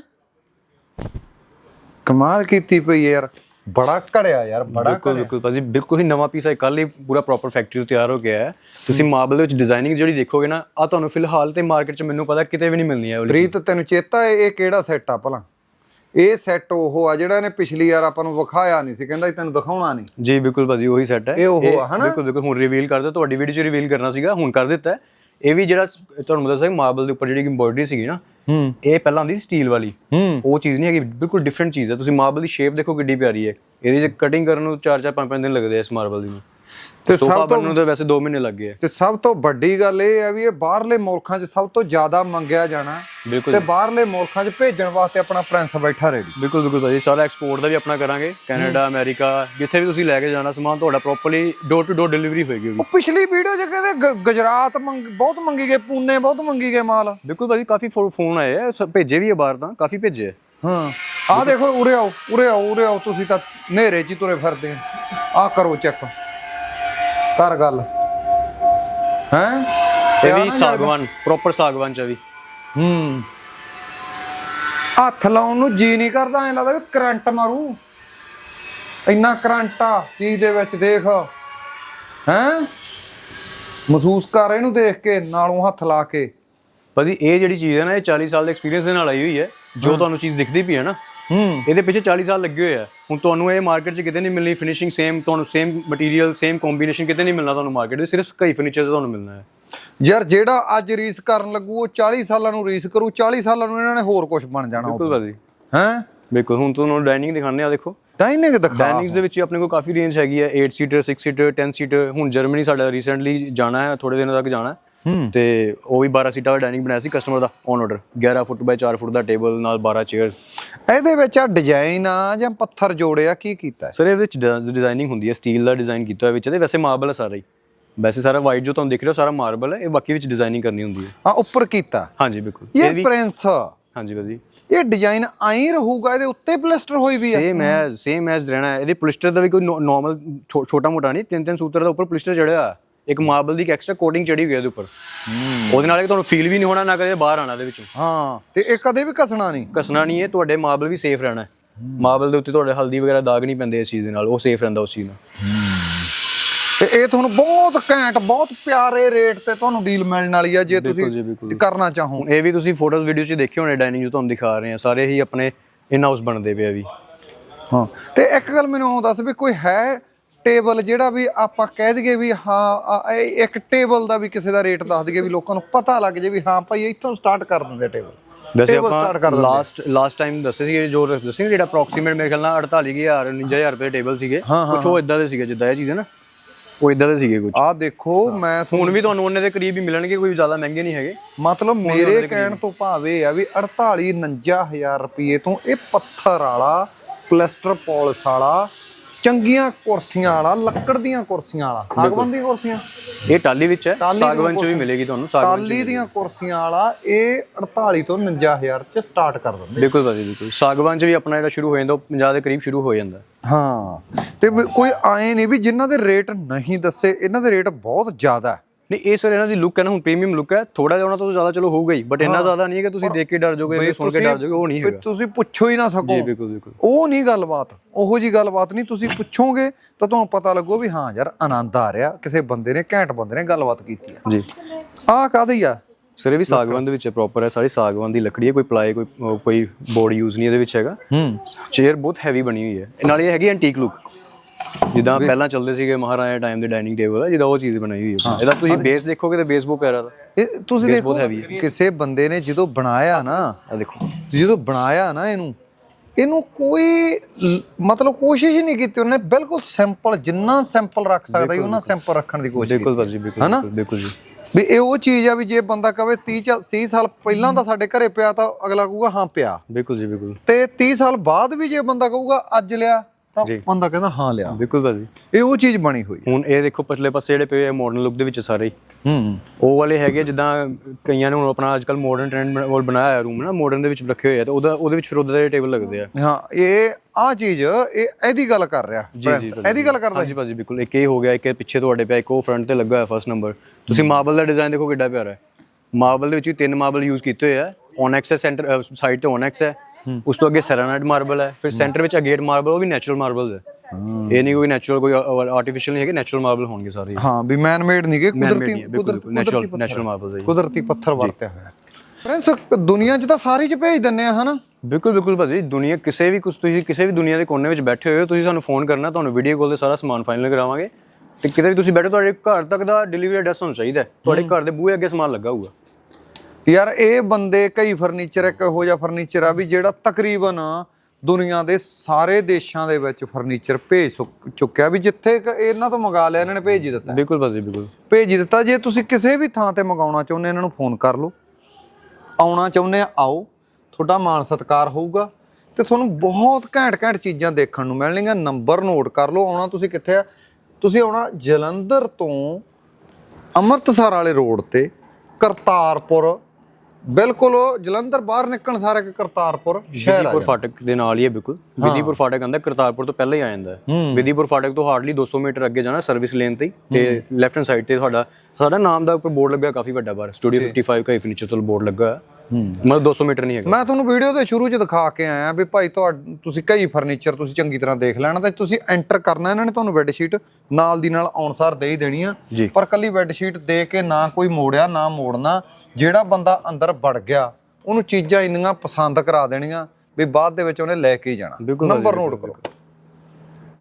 ਕਮਾਲ ਕੀਤੀ ਪਈ ਯਾਰ ਬੜਾ ਘੜਿਆ ਯਾਰ ਬੜਾ ਬਿਲਕੁਲ ਬਿਲਕੁਲ ਭਾਜੀ ਬਿਲਕੁਲ ਹੀ ਨਵਾਂ ਪੀਸ ਹੈ ਕੱਲ ਹੀ ਪੂਰਾ ਪ੍ਰੋਪਰ ਫੈਕਟਰੀ ਤੋਂ ਤਿਆਰ ਹੋ ਗਿਆ ਹੈ। ਤੁਸੀਂ ਮਾਰਬਲ ਦੇ ਵਿੱਚ ਡਿਜ਼ਾਈਨਿੰਗ ਜਿਹੜੀ ਦੇਖੋਗੇ ਨਾ ਆ ਤੁਹਾਨੂੰ ਫਿਲਹਾਲ ਤੇ ਮਾਰਕੀਟ 'ਚ ਮੈਨੂੰ ਪਤਾ ਕਿਤੇ ਵੀ ਨਹੀਂ ਮਿਲਣੀ ਹੈ। ਪ੍ਰੀਤ ਤੈਨੂੰ ਚੇਤਾ ਹੈ ਇਹ ਕਿਹੜਾ ਸੈੱਟ ਆ ਭਲਾ? ਇਹ ਸੈੱਟ ਉਹ ਆ ਜਿਹੜਾ ਇਹਨੇ ਪਿਛਲੀ ਵਾਰ ਆਪਾਂ ਨੂੰ ਵਿਖਾਇਆ ਨਹੀਂ ਸੀ ਕਹਿੰਦਾ ਤੈਨੂੰ ਦਿਖਾਉਣਾ ਨਹੀਂ। ਜੀ ਬਿਲਕੁਲ ਭਾਜੀ ਉਹੀ ਸੈੱਟ ਹੈ। ਇਹ ਉਹ ਆ, ਹਨਾ? ਬਿਲਕੁਲ ਬਿਲਕੁਲ ਹੁਣ ਰਿਵੀਲ ਕਰ ਦਿਓ ਤੁਹਾਡੀ ਵੀਡੀਓ 'ਚ ਰਿਵੀਲ ਕਰਨਾ ਸੀਗਾ ਹੁਣ ਕਰ ਦਿੱਤਾ ਹੈ। ਇਹ ਵੀ ਜਿਹੜਾ ਤੁਹਾਨੂੰ ਦੱਸਿਆ ਮਾਰਬਲ ਦੇ ਉੱਪਰ ਜਿਹੜੀ ਐਮਬੋਇਡਰੀ ਸੀਗੀ ਨਾ ਹੂੰ। ਇਹ ਪਹਿਲਾਂ ਸੀ ਸਟੀਲ ਵਾਲੀ। ਹੂੰ। ਉਹ ਚੀਜ਼ ਨਹੀਂ ਹੈਗੀ ਬਿਲਕੁਲ ਡਿਫਰੈਂਟ ਚੀਜ਼ ਹੈ। ਤੁਸੀਂ ਮਾਰਬਲ ਦੀ ਸ਼ੇਪ ਦੇਖੋ ਕਿੱਡੀ ਪਿਆਰੀ ਹੈ। ਇਹਦੀ ਕਟਿੰਗ ਕਰਨ ਨੂੰ 4-4 5-5 ਦਿਨ ਲੱਗਦੇ ਆ ਇਸ ਮਾਰਬਲ ਦੀ ਨੂੰ। ਤੇ ਸਭ ਤੋਂ ਨੂੰ ਤਾਂ ਵੈਸੇ 2 ਮਹੀਨੇ ਲੱਗ ਆ। ਤੇ ਸਭ ਤੋਂ ਵੱਡੀ ਗੱਲ ਇਹ ਹੈ ਵੀ ਇਹ ਬਾਹਰਲੇ ਮੁਲਕਾਂ 'ਚ ਸਭ ਤੋਂ ਜ਼ਿਆਦਾ ਮੰਗਿਆ ਜਾਣਾ। ਬਿਲਕੁਲ ਤੇ ਬਾਹਰਲੇ ਮੁਲਕਾਂ 'ਚ ਭੇਜਣ ਵਾਸਤੇ ਆਪਣਾ ਪ੍ਰਿੰਸ ਬੈਠਾ ਰੈਡੀ। ਬਿਲਕੁਲ ਬਿਲਕੁਲ ਭਾਜੀ ਸਾਰਾ ਐਕਸਪੋਰਟ ਦਾ ਵੀ ਆਪਣਾ ਕਰਾਂਗੇ। ਕੈਨੇਡਾ ਅਮਰੀਕਾ ਜਿੱਥੇ ਵੀ ਤੁਸੀਂ ਲੈ ਕੇ ਜਾਣਾ ਸਮਾਨ ਤੁਹਾਡਾ properly door to door delivery ਹੋਏਗੀ ਉਹ ਪਿਛਲੀ ਵੀਡੀਓ 'ਚ ਕਹਿੰਦੇ ਗੁਜਰਾਤ ਬਹੁਤ ਮੰਗੀ ਗਏ ਪੂਨੇ ਬਹੁਤ ਮੰਗੀ ਗਏ ਮਾਲ। ਬਿਲਕੁਲ ਭਾਜੀ ਕਾਫੀ ਫੋਨ ਆਏ ਆ ਭੇਜੇ ਵੀ ਆ ਬਾਹਰ ਤਾਂ ਕਾਫੀ ਭੇਜੇ ਆ। ਹਾਂ। ਆਹ ਦੇਖੋ ਉਰੇ ਆਓ ਉਰੇ ਆਓ ਉਰੇ ਆਓ ਤੁਸੀਂ ਤਾਂ ਹਨੇਰੇ 'ਚ ਤੁਰੇ ਫਿਰਦੇ ਆ। ਕਰੋ ਚੈੱਕ ਕਰ ਗੱਲ। ਹੈ? ਇਹ ਵੀ ਸਾਗਵਾਨ ਪ੍ਰੋਪਰ ਸਾਗਵਾਨ ਚ ਵੀ। ਹੂੰ। ਹੱਥ ਲਾਉਣ ਨੂੰ ਜੀ ਨਹੀਂ ਕਰਦਾ ਐਂ ਲੱਗਦਾ ਵੀ ਕਰੰਟ ਮਾਰੂ। ਇੰਨਾ ਕਰੰਟ ਆ ਚੀਜ਼ ਦੇ ਵਿੱਚ ਦੇਖ। ਹੈ? ਮਹਿਸੂਸ ਕਰ ਇਹਨੂੰ ਦੇਖ ਕੇ ਨਾਲੋਂ ਹੱਥ ਲਾ ਕੇ। ਭਾਜੀ ਇਹ ਜਿਹੜੀ ਚੀਜ਼ ਹੈ ਨਾ ਇਹ 40 ਸਾਲ ਦੇ ਐਕਸਪੀਰੀਅੰਸ ਦੇ ਨਾਲ ਆਈ ਹੋਈ ਹੈ। ਜੋ ਤੁਹਾਨੂੰ ਚੀਜ਼ ਦਿਖਦੀ ਪਈ ਹੈ ਨਾ ਇਹਦੇ ਪਿੱਛੇ 40 ਸਾਲ ਲੱਗੇ ਹੋਏ ਆ। ਹੁਣ ਤੁਹਾਨੂੰ ਇਹ ਮਾਰਕੀਟ 'ਚ ਕਿਤੇ ਨਹੀਂ ਮਿਲਣੀ ਫਿਨਿਸ਼ਿੰਗ ਸੇਮ ਤੁਹਾਨੂੰ ਸੇਮ ਮਟੀਰੀਅਲ ਸੇਮ ਕੰਬੀਨੇਸ਼ਨ ਕਿਤੇ ਨਹੀਂ ਮਿਲਣਾ ਤੁਹਾਨੂੰ ਮਾਰਕੀਟ ਵਿੱਚ ਸਿਰਫ ਕਈ ਫਰਨੀਚਰ ਤੁਹਾਨੂੰ ਮਿਲਣਾ ਹੈ। ਯਾਰ ਜਿਹੜਾ ਅੱਜ ਰੀਸ ਕਰਨ ਲੱਗੂ ਉਹ 40 ਸਾਲਾਂ ਨੂੰ ਰੀਸ ਕਰੂ 40 ਸਾਲਾਂ ਨੂੰ ਇਹਨਾਂ ਨੇ ਹੋਰ ਕੁਝ ਬਣ ਜਾਣਾ ਬਿਲਕੁਲ ਭਾਜੀ। ਹੈ? ਬਿਲਕੁਲ ਹੁਣ ਤੁਹਾਨੂੰ ਡਾਈਨਿੰਗ ਦਿਖਾਣੇ ਆ ਦੇਖੋ। ਡਾਈਨਿੰਗ ਦਿਖਾ। ਡਾਈਨਿੰਗਸ ਦੇ ਵਿੱਚ ਆਪਣੇ ਕੋਲ ਕਾਫੀ ਰੇਂਜ ਹੈਗੀ ਹੈ 8 ਸੀਟਰ 6 ਸੀਟਰ 10 ਸੀਟਰ ਹੁਣ ਜਰਮਨੀ ਸਾਡਾ ਰੀਸੈਂਟਲੀ ਜਾਣਾ ਹੈ ਥੋੜੇ ਦਿਨਾਂ ਤੱਕ ਜਾਣਾ ਹੂੰ। ਤੇ ਉਹ ਵੀ 12 ਸੀਟਾਂ ਦਾ ਡਾਈਨਿੰਗ ਬਣਾਇਆ ਸੀ customer the on order 11 foot by 4 foot the table ਨਾਲ 12 ਚੇਅਰਸ ਇਹਦੇ ਵਿੱਚ ਆ ਡਿਜ਼ਾਈਨ ਆ ਜਾਂ ਪੱਥਰ ਜੋੜਿਆ ਕੀ ਕੀਤਾ? ਸਰ ਇਹਦੇ ਵਿੱਚ ਡਿਜ਼ਾਈਨਿੰਗ ਹੁੰਦੀ ਹੈ ਸਟੀਲ ਦਾ ਡਿਜ਼ਾਈਨ ਕੀਤਾ ਹੋਇਆ ਵਿੱਚ ਤੇ ਵੈਸੇ ਮਾਰਬਲ ਹੈ ਸਾਰਾ ਹੀ। ਵੈਸੇ ਸਾਰਾ ਵਾਈਟ ਜੋ ਤੁਹਾਨੂੰ ਦਿਖ ਰਿਹਾ ਸਾਰਾ ਮਾਰਬਲ ਹੈ ਇਹ ਬਾਕੀ ਵਿੱਚ ਡਿਜ਼ਾਈਨਿੰਗ ਕਰਨੀ ਹੁੰਦੀ ਹੈ। ਆ ਉੱਪਰ ਕੀਤਾ। ਹਾਂਜੀ ਬਿਲਕੁਲ। ਇਹ ਪ੍ਰਿੰਸ ਹਾਂਜੀ ਭਾਜੀ। ਇਹ ਡਿਜ਼ਾਈਨ ਆਈ ਰਹੂਗਾ ਇਹਦੇ ਉੱਤੇ ਪਲਸਟਰ ਹੋਈ ਵੀ ਹੈ। ਸੇਮ ਹੈ। ਸੇਮ ਐਸ ਰਹਿਣਾ ਹੈ। ਇਹਦੇ ਪੋਲਿਸਟਰ ਦਾ ਵੀ ਕੋਈ ਨਾਰਮਲ ਛੋਟਾ ਮੋਟਾ ਨਹੀਂ ਤਿੰਨ ਤਿੰਨ ਸੂਤਰ ਦਾ ਉੱਪਰ ਪੋਲਿਸਟਰ ਚੜਿਆ। ਇੱਕ ਮਾਰਬਲ ਦੀ ਇੱਕ ਐਕਸਟਰਾ ਕੋਟਿੰਗ ਚੜੀ ਹੋਈ ਹੈ ਇਹਦੇ ਉੱਪਰ। ਉਹਦੇ ਨਾਲ ਕਿ ਤੁਹਾਨੂੰ ਫੀਲ ਵੀ ਨਹੀਂ ਹੋਣਾ ਨਾ ਕਦੇ ਬਾਹਰ ਆਣਾ ਦੇ ਵਿੱਚੋਂ। ਹਾਂ ਤੇ ਇਹ ਕਦੇ ਵੀ ਘਸਣਾ ਨਹੀਂ। ਘਸਣਾ ਨਹੀਂ ਹੈ ਤੁਹਾਡੇ ਮਾਰਬਲ ਵੀ ਸੇਫ ਰਹਿਣਾ ਹੈ। ਮਾਰਬਲ ਦੇ ਉੱਤੇ ਤੁਹਾਡੇ ਹਲਦੀ ਵਗੈਰਾ ਦਾਗ ਨਹੀਂ ਪੈਂਦੇ ਇਸ ਚੀਜ਼ ਦੇ ਨਾਲ ਉਹ ਸੇਫ ਰਹਿੰਦਾ ਉਸ ਚੀਜ਼ ਨਾਲ। ਤੇ ਇਹ ਤੁਹਾਨੂੰ ਬਹੁਤ ਘੈਂਟ ਬਹੁਤ ਪਿਆਰੇ ਰੇਟ ਤੇ ਤੁਹਾਨੂੰ ਡੀਲ ਮਿਲਣ ਵਾਲੀ ਆ ਜੇ ਤੁਸੀਂ। ਕਰਨਾ ਚਾਹੋ। ਇਹ ਵੀ ਤੁਸੀਂ ਫੋਟੋਜ਼ ਵੀਡੀਓ 'ਚ ਦੇਖੇ ਹੋਣੇ ਡਾਈਨਿੰਗ ਜੋ ਤੁਹਾਨੂੰ ਦਿਖਾ ਰਹੇ ਹਾਂ। ਸਾਰੇ ਹੀ ਆਪਣੇ ਇਨ ਹਾਊਸ ਬਣਦੇ ਪਏ ਆ ਵੀ। ਹਾਂ ਤੇ ਇੱਕ ਗੱਲ ਮੈਨੂੰ ਦੱਸ ਵੀ ਕੋਈ ਹੈ ਟੇਬਲ ਜਿਹੜਾ ਵੀ ਆਪਾਂ ਕਹਿ ਦਈਏ ਵੀ ਹਾਂ ਆ- ਇਹ ਇੱਕ ਟੇਬਲ ਦਾ ਵੀ ਕਿਸੇ ਦਾ ਰੇਟ ਦੱਸ ਦਈਏ ਵੀ ਲੋਕਾਂ ਨੂੰ ਪਤਾ ਲੱਗ ਜੇ ਵੀ ਹਾਂ ਭਾਈ ਇੱਥੋਂ ਸਟਾਰਟ ਕਰ ਦਿੰਦੇ ਟੇਬਲ ਵੈਸੇ ਟੇਬਲ ਸਟਾਰਟ ਕਰ ਆਪਾਂ ਦਿੰਦੇ ਲਾਸਟ ਲਾਸਟ ਟਾਈਮ ਦੱਸੇ ਸੀ ਜੋ ਦੱਸੇ ਜਿਹੜਾ ਅਪਰੋਕਸੀਮੇਟ ਮੇਰੇ ਖਿਆਲ ਨਾਲ 48000 49000 ਰੁਪਏ ਟੇਬਲ ਸੀਗੇ। ਕੁਝ ਉਹ ਇਦਾਂ ਦੇ ਸੀਗੇ ਜਿੱਦਾਂ ਇਹ ਚੀਜ਼ ਹੈ ਨਾ। ਉਹ ਇਦਾਂ ਦੇ ਸੀਗੇ ਕੁਝ ਆਹ ਦੇਖੋ ਮੈਂ ਹੁਣ ਵੀ ਤੁਹਾਨੂੰ ਉਹਨੇ ਦੇ ਕਰੀਬ ਹੀ ਮਿਲਣਗੇ ਕੋਈ ਜ਼ਿਆਦਾ ਮਹਿੰਗੇ ਨਹੀਂ ਹੈਗੇ। ਮਤਲਬ ਮੇਰੇ ਕਹਿਣ ਤੋਂ ਭਾਵ ਇਹ ਆ ਵੀ 48 49000 ਰੁਪਏ ਤੋਂ ਇਹ ਪੱਥਰ ਵਾਲਾ ਪਲਸਟਰ ਪਾਲਿਸ਼ ਵਾਲਾ ਚੰਗੀਆਂ ਕੁਰਸੀਆਂ ਵਾਲਾ ਲੱਕੜ ਦੀਆਂ ਕੁਰਸੀਆਂ ਵਾਲਾ। ਸਾਗਵਾਨ ਦੀਆਂ ਕੁਰਸੀਆਂ? ਇਹ ਟਾਲੀ ਵਿੱਚ ਹੈ। ਸਾਗਵਾਨ ਚ ਵੀ ਮਿਲੇਗੀ ਤੁਹਾਨੂੰ ਸਾਗਵਾਨ ਟਾਲੀ ਦੀਆਂ ਕੁਰਸੀਆਂ ਵਾਲਾ ਇਹ 48 ਤੋਂ 49000 ਚ ਸਟਾਰਟ ਕਰ ਦਿੰਦੇ। ਬਿਲਕੁਲ ਭਾਜੀ ਬਿਲਕੁਲ। ਸਾਗਵਾਨ ਚ ਵੀ ਆਪਣਾ ਜਿਹੜਾ ਸ਼ੁਰੂ ਹੋ ਜਾਂਦਾ ਉਹ 50 ਦੇ ਕਰੀਬ ਸ਼ੁਰੂ ਹੋ ਜਾਂਦਾ। ਹਾਂ। ਤੇ ਕੋਈ ਆਏ ਨਹੀਂ ਵੀ ਜਿਨ੍ਹਾਂ ਦੇ ਰੇਟ ਨਹੀਂ ਦੱਸੇ ਇਹਨਾਂ ਦੇ ਰੇਟ ਬਹੁਤ ਜ਼ਿਆਦਾ ਹੈ। ਨਹੀਂ ਇਹ ਸਰ ਇਹਨਾਂ ਦੀ ਲੁੱਕ ਹੈ ਨਾ ਹੁਣ ਪ੍ਰੀਮੀਅਮ ਲੁੱਕ ਹੈ। ਥੋੜਾ ਜਿਹਾ ਉਹਨਾਂ ਤੋਂ ਜ਼ਿਆਦਾ ਚਲੋ ਹੋਊਗਾ ਹੀ ਬਟ ਇੰਨਾ ਜ਼ਿਆਦਾ ਨਹੀਂ ਹੈ ਕਿ ਤੁਸੀਂ ਦੇਖ ਕੇ ਡਰ ਜਾਓਗੇ ਸੁਣ ਕੇ ਡਰ ਜਾਓਗੇ ਉਹ ਨਹੀਂ ਹੈਗਾ। ਤੁਸੀਂ ਪੁੱਛੋ ਹੀ ਨਾ ਸਕੋ ਜੀ ਬਿਲਕੁਲ ਬਿਲਕੁਲ। ਉਹ ਨਹੀਂ ਗੱਲਬਾਤ ਉਹੋ ਜੀ ਗੱਲਬਾਤ ਨਹੀਂ। ਤੁਸੀਂ ਪੁੱਛੋਗੇ ਤਾਂ ਤੁਹਾਨੂੰ ਪਤਾ ਲੱਗੋ ਵੀ ਹਾਂ ਯਾਰ ਆਨੰਦ ਆ ਰਿਹਾ। ਕਿਸੇ ਬੰਦੇ ਨੇ ਘੈਂਟ ਬੰਦੇ ਨੇ ਗੱਲਬਾਤ ਕੀਤੀ ਆ। ਜੀ। ਆਹ ਕਾਹਦੀ ਆ? ਸਰ ਇਹ ਵੀ ਸਾਗਵਾਨ ਦੇ ਵਿੱਚ ਪ੍ਰੋਪਰ ਹੈ। ਸਾਰੀ ਸਾਗਵਾਨ ਦੀ ਲੱਕੜੀ ਹੈ ਕੋਈ ਪਲਾਈ ਕੋਈ ਕੋਈ ਬੋਰਡ ਯੂਜ਼ ਨਹੀਂ ਇਹਦੇ ਵਿੱਚ ਹੈਗਾ। ਹੂੰ। ਚੇਅਰ ਬਹੁਤ ਹੈਵੀ ਬਣੀ ਹੋਈ ਹੈ। ਨਾਲ ਇਹ ਹੈਗੀ ਐਂਟੀਕ ਲੁੱਕ ਜਿੱਦਾਂ ਪਹਿਲਾਂ ਚੱਲਦੇ ਸੀਗੇ ਮਹਾਰਾਜਾ ਟਾਈਮ ਦੇ ਡਾਈਨਿੰਗ ਟੇਬਲ ਜਿੱਦਾਂ ਉਹ ਚੀਜ਼ ਬਣਾਈ ਹੋਈ ਹੈ। ਇਹਦਾ ਤੁਸੀਂ ਬੇਸ ਦੇਖੋਗੇ ਤਾਂ ਬੇਸ ਬਹੁਤ ਪਿਆਰਾ ਦਾ ਇਹ ਤੁਸੀਂ ਦੇਖੋ ਕਿਸੇ ਬੰਦੇ ਨੇ ਜਦੋਂ ਬਣਾਇਆ ਨਾ ਆ ਦੇਖੋ। ਜਦੋਂ ਬਣਾਇਆ ਨਾ ਇਹਨੂੰ ਇਹਨੂੰ ਕੋਈ ਮਤਲਬ ਕੋਸ਼ਿਸ਼ ਹੀ ਨਹੀਂ ਕੀਤੀ ਉਹਨੇ। ਬਿਲਕੁਲ ਸਿੰਪਲ ਜਿੰਨਾ ਸਿੰਪਲ ਰੱਖ ਸਕਦਾ ਸੀ ਉਹਨਾਂ ਸਿੰਪਲ ਰੱਖਣ ਦੀ ਕੋਸ਼ਿਸ਼ ਬਿਲਕੁਲ ਭਾਜੀ ਬਿਲਕੁਲ ਹਨਾ? ਬਿਲਕੁਲ, ਬਿਲਕੁਲ ਜੀ। ਵੀ ਇਹ ਉਹ ਚੀਜ਼ ਆ ਵੀ ਜੇ ਬੰਦਾ ਕਵੇ 30 ਚਾ- 30 ਸਾਲ ਪਹਿਲਾਂ ਤਾਂ ਸਾਡੇ ਘਰੇ ਪਿਆ ਤਾਂ ਅਗਲਾ ਕਹੂਗਾ ਹਾਂ ਪਿਆ। ਬਿਲਕੁਲ ਜੀ ਬਿਲਕੁਲ। ਤੇ 30 ਸਾਲ ਬਾਅਦ ਵੀ ਜੇ ਬੰਦਾ ਕਹੂਗਾ ਅੱਜ ਲਿਆ। ਤਾਂ ਜੀ। ਬੰਦਾ ਕਹਿੰਦਾ ਹਾਂ ਲਿਆ। ਬਿਲਕੁਲ ਭਾਜੀ। ਇਹ ਉਹ ਚੀਜ਼ ਬਣੀ ਹੋਈ ਹੁਣ ਇਹ ਦੇਖੋ ਪਛਲੇ ਪਾਸੇ ਜਿਹੜੇ ਪਏ ਆ ਮਾਡਰਨ ਲੁੱਕ ਦੇ ਵਿੱਚ ਸਾਰੇ। ਹੀ। ਉਹ ਵਾਲੇ ਹੈਗੇ ਜਿੱਦਾਂ ਕਈਆਂ ਨੇ ਹੁਣ ਆਪਣਾ ਅੱਜਕੱਲ ਮਾਡਰਨ ਟ੍ਰੈਂਡ ਵੱਲ ਬਣਾਇਆ ਰੂਮ ਨਾ ਮਾਡਰਨ ਦੇ ਵਿੱਚ ਰੱਖੇ ਹੋਏ ਆ ਤੇ ਉਹਦਾ ਉਹਦੇ ਵਿੱਚ ਫਿਰ ਉਹਦੇ ਦੇ ਟੇਬਲ ਲੱਗਦੇ ਆ। ਹਾਂ ਇਹ ਆ ਚੀਜ਼ ਇਹ ਇਹਦੀ ਗੱਲ ਕਰ ਰਿਹਾ ਇਹਦੀ ਗੱਲ ਕਰਦਾ ਹਾਂਜੀ ਭਾਜੀ ਬਿਲਕੁਲ। ਇੱਕ ਇਹ ਹੋ ਗਿਆ ਇੱਕ ਪਿੱਛੇ ਤੁਹਾਡੇ ਪਿਆ ਇੱਕ ਉਹ ਫਰੰਟ ਤੇ ਲੱਗਾ ਹੋਇਆ ਫਸਟ ਨੰਬਰ ਤੁਸੀਂ ਮਾਰਬਲ ਦਾ ਡਿਜ਼ਾਈਨ ਦੇਖੋ ਕਿੱਡਾ ਪਿਆਰਾ ਹੈ। ਮਾਰਬਲ ਦੇ ਵਿੱਚ ਵੀ ਤਿੰਨ ਮਾਰਬਲ ਯੂਜ਼ ਕੀਤੇ ਹੋਏ ਆ। ਓਨੈਕਸ ਹੈ ਸੈਂਟਰ ਸਾਈਡ ਤੇ ਓਨੈਕਸ ਹੈ। ਉਸ ਤੋਂ ਅੱਗੇ ਸੈਰਾਨਾਈਟ ਮਾਰਬਲ ਹੈ ਫਿਰ ਸੈਂਟਰ ਵਿੱਚ ਅਗੇਟ ਮਾਰਬਲ ਉਹ ਵੀ ਨੈਚੁਰਲ ਮਾਰਬਲਸ ਹੈ। ਇਹ ਨਹੀਂ ਕੋਈ ਨੈਚੁਰਲ ਕੋਈ ਆਰਟੀਫੀਸ਼ੀਅਲ ਨਹੀਂ ਹੈਗੇ ਨੈਚੁਰਲ ਮਾਰਬਲ ਹੋਣਗੇ ਸਾਰੇ। ਹਾਂ ਵੀ ਮੈਨ ਮੇਡ ਨਹੀਂਗੇ ਕੁਦਰਤੀ ਬਿਲਕੁਲ ਨੈਚੁਰਲ ਨੈਚੁਰਲ ਮਾਰਬਲ ਹੈ ਕੁਦਰਤੀ ਪੱਥਰ ਵਰਤਿਆ ਹੋਇਆ ਪ੍ਰਿੰਸ ਦੁਨੀਆ 'ਚ ਤਾਂ ਸਾਰੀ 'ਚ ਭੇਜ ਦਿੰਨੇ ਆ ਹਨਾ? ਬਿਲਕੁਲ ਬਿਲਕੁਲ ਭਾਜੀ ਦੁਨੀਆ ਕਿਸੇ ਵੀ ਕੁਛ ਤੁਸੀਂ ਕਿਸੇ ਵੀ ਦੁਨੀਆ ਦੇ ਕੋਨੇ ਵਿੱਚ ਬੈਠੇ ਹੋਏ ਹੋ ਤੁਸੀਂ ਸਾਨੂੰ ਫੋਨ ਕਰਨਾ ਤੁਹਾਨੂੰ ਵੀਡੀਓ ਕਾਲ ਤੇ ਸਾਰਾ ਸਮਾਨ ਫਾਈਨਲ ਕਰਾਵਾਂਗੇ। ਤੇ ਕਿਤੇ ਵੀ ਤੁਸੀਂ ਬੈਠੇ ਤੁਹਾਡੇ ਘਰ ਤੱਕ ਦਾ ਡਿਲੀਵਰੀ ਐਡਰੈਸ ਹੋਣਾ ਚਾਹੀਦਾ ਹੈ। ਤੁਹਾਡੇ ਘਰ ਦੇ ਬੂਹੇ ਅੱਗੇ ਸਮਾਨ ਲੱਗਾ ਹੋਊਗਾ। ਯਾਰ ਇਹ ਬੰਦੇ ਕਈ ਫਰਨੀਚਰ ਇੱਕ ਇਹੋ ਜਿਹਾ ਫਰਨੀਚਰ ਆ ਵੀ ਜਿਹੜਾ ਤਕਰੀਬਨ ਦੁਨੀਆ ਦੇ ਸਾਰੇ ਦੇਸ਼ਾਂ ਦੇ ਵਿੱਚ ਫਰਨੀਚਰ ਭੇਜ ਸੁੱਕ- ਚੁੱਕਿਆ ਵੀ ਜਿੱਥੇ ਕ- ਇਹਨਾਂ ਤੋਂ ਮੰਗਾ ਲਿਆ ਇਹਨਾਂ ਨੇ ਭੇਜ ਹੀ ਦਿੱਤਾ। ਬਿਲਕੁਲ ਭਾਜੀ ਬਿਲਕੁਲ। ਭੇਜ ਹੀ ਦਿੱਤਾ। ਜੇ ਤੁਸੀਂ ਕਿਸੇ ਵੀ ਥਾਂ ਤੇ ਮੰਗਾਉਣਾ ਚਾਹੁੰਦੇ ਇਹਨਾਂ ਨੂੰ ਫੋਨ ਕਰ ਲਓ। ਆਉਣਾ ਚਾਹੁੰਦੇ ਆ ਆਓ। ਤੁਹਾਡਾ ਮਾਣ ਸਤਿਕਾਰ ਹੋਊਗਾ ਤੇ ਤੁਹਾਨੂੰ ਬਹੁਤ ਘੈਂਟ ਘੈਂਟ ਚੀਜ਼ਾਂ ਦੇਖਣ ਨੂੰ ਮਿਲਣਗੀਆਂ। ਨੰਬਰ ਨੋਟ ਕਰ ਲਓ। ਆਉਣਾ ਤੁਸੀਂ ਕਿੱਥੇ ਆ? ਤੁਸੀਂ ਆਉਣਾ ਜਲੰਧਰ ਤੋਂ ਅੰਮ੍ਰਿਤਸਰ ਵਾਲੇ ਰੋਡ ਤੇ ਕਰਤਾਰਪੁਰ ਬਿਲਕੁਲ ਜਲੰਧਰ ਬਾਹਰ ਨਿਕਲਣ ਸਾਰਾ ਕਿ ਕਰਤਾਰਪੁਰ ਸ਼ਹਿਰ ਆ ਵਿਧੀਪੁਰ ਫਾਟਕ ਦੇ ਨਾਲ ਹੀ ਹੈ ਬਿਲਕੁਲ। ਵਿਧੀਪੁਰ ਫਾਟਕ ਆਂਦਾ ਕਰਤਾਰਪੁਰ ਤੋਂ ਪਹਿਲਾਂ ਹੀ ਆ ਜਾਂਦਾ ਹੈ। ਵਿਧੀਪੁਰ ਫਾਟਕ ਤੋਂ ਹਾਰਡਲੀ 200 ਮੀਟਰ ਅੱਗੇ ਜਾਣਾ ਸਰਵਿਸ ਲੇਨ ਤੇ ਤੇ ਲੈਫਟ ਹੈਂਡ ਸਾਈਡ ਤੇ ਤੁਹਾਡਾ ਸਾਡਾ ਨਾਮ ਦਾ ਉੱਪਰ ਬੋਰਡ ਲੱਗਾ ਕਾਫੀ ਵੱਡਾ ਬਾਹਰ। ਸਟੂਡੀਓ 55 ਕਾ ਫਰਨੀਚਰ ਤੋਂ ਬੋਰਡ ਲੱਗਾ ਹੈ ਮਤਲਬ 200 ਮੀਟਰ ਨਹੀਂ ਹੈਗਾ। ਮੈਂ ਤੁਹਾਨੂੰ ਵੀਡੀਓ ਦੇ ਸ਼ੁਰੂ 'ਚ ਦਿਖਾ ਕੇ ਆਇਆ ਵੀ ਭਾਈ ਤੁਹਾ ਤੁਸੀਂ ਕਈ ਫਰਨੀਚਰ ਤੁਸੀਂ ਚੰਗੀ ਤਰ੍ਹਾਂ ਦੇਖ ਲੈਣਾ ਤੇ ਤੁਸੀਂ ਐਂਟਰ ਕਰਨਾ ਇਹਨਾਂ ਨੇ ਤੁਹਾਨੂੰ ਬੈੱਡ ਸ਼ੀਟ ਨਾਲ ਦੀ ਨਾਲ ਆਉਣਸਾਰ ਦੇ ਹੀ ਦੇਣੀ ਆ। ਪਰ ਕੱਲੀ ਬੈੱਡ ਸ਼ੀਟ ਦੇ ਕੇ ਨਾ ਕੋਈ ਮੋੜਿਆ ਨਾ ਮੋੜਨਾ ਜਿਹੜਾ ਬੰਦਾ ਅੰਦਰ ਵੜ ਗਿਆ ਉਹਨੂੰ ਚੀਜ਼ਾਂ ਇੰਨੀਆਂ ਪਸੰਦ ਕਰਾ ਦੇਣੀਆਂ ਵੀ ਬਾਅਦ ਦੇ ਵਿੱਚ ਉਹਨੇ ਲੈ ਕੇ ਹੀ ਜਾਣਾ। ਨੰਬਰ ਨੋਟ ਕਰੋ।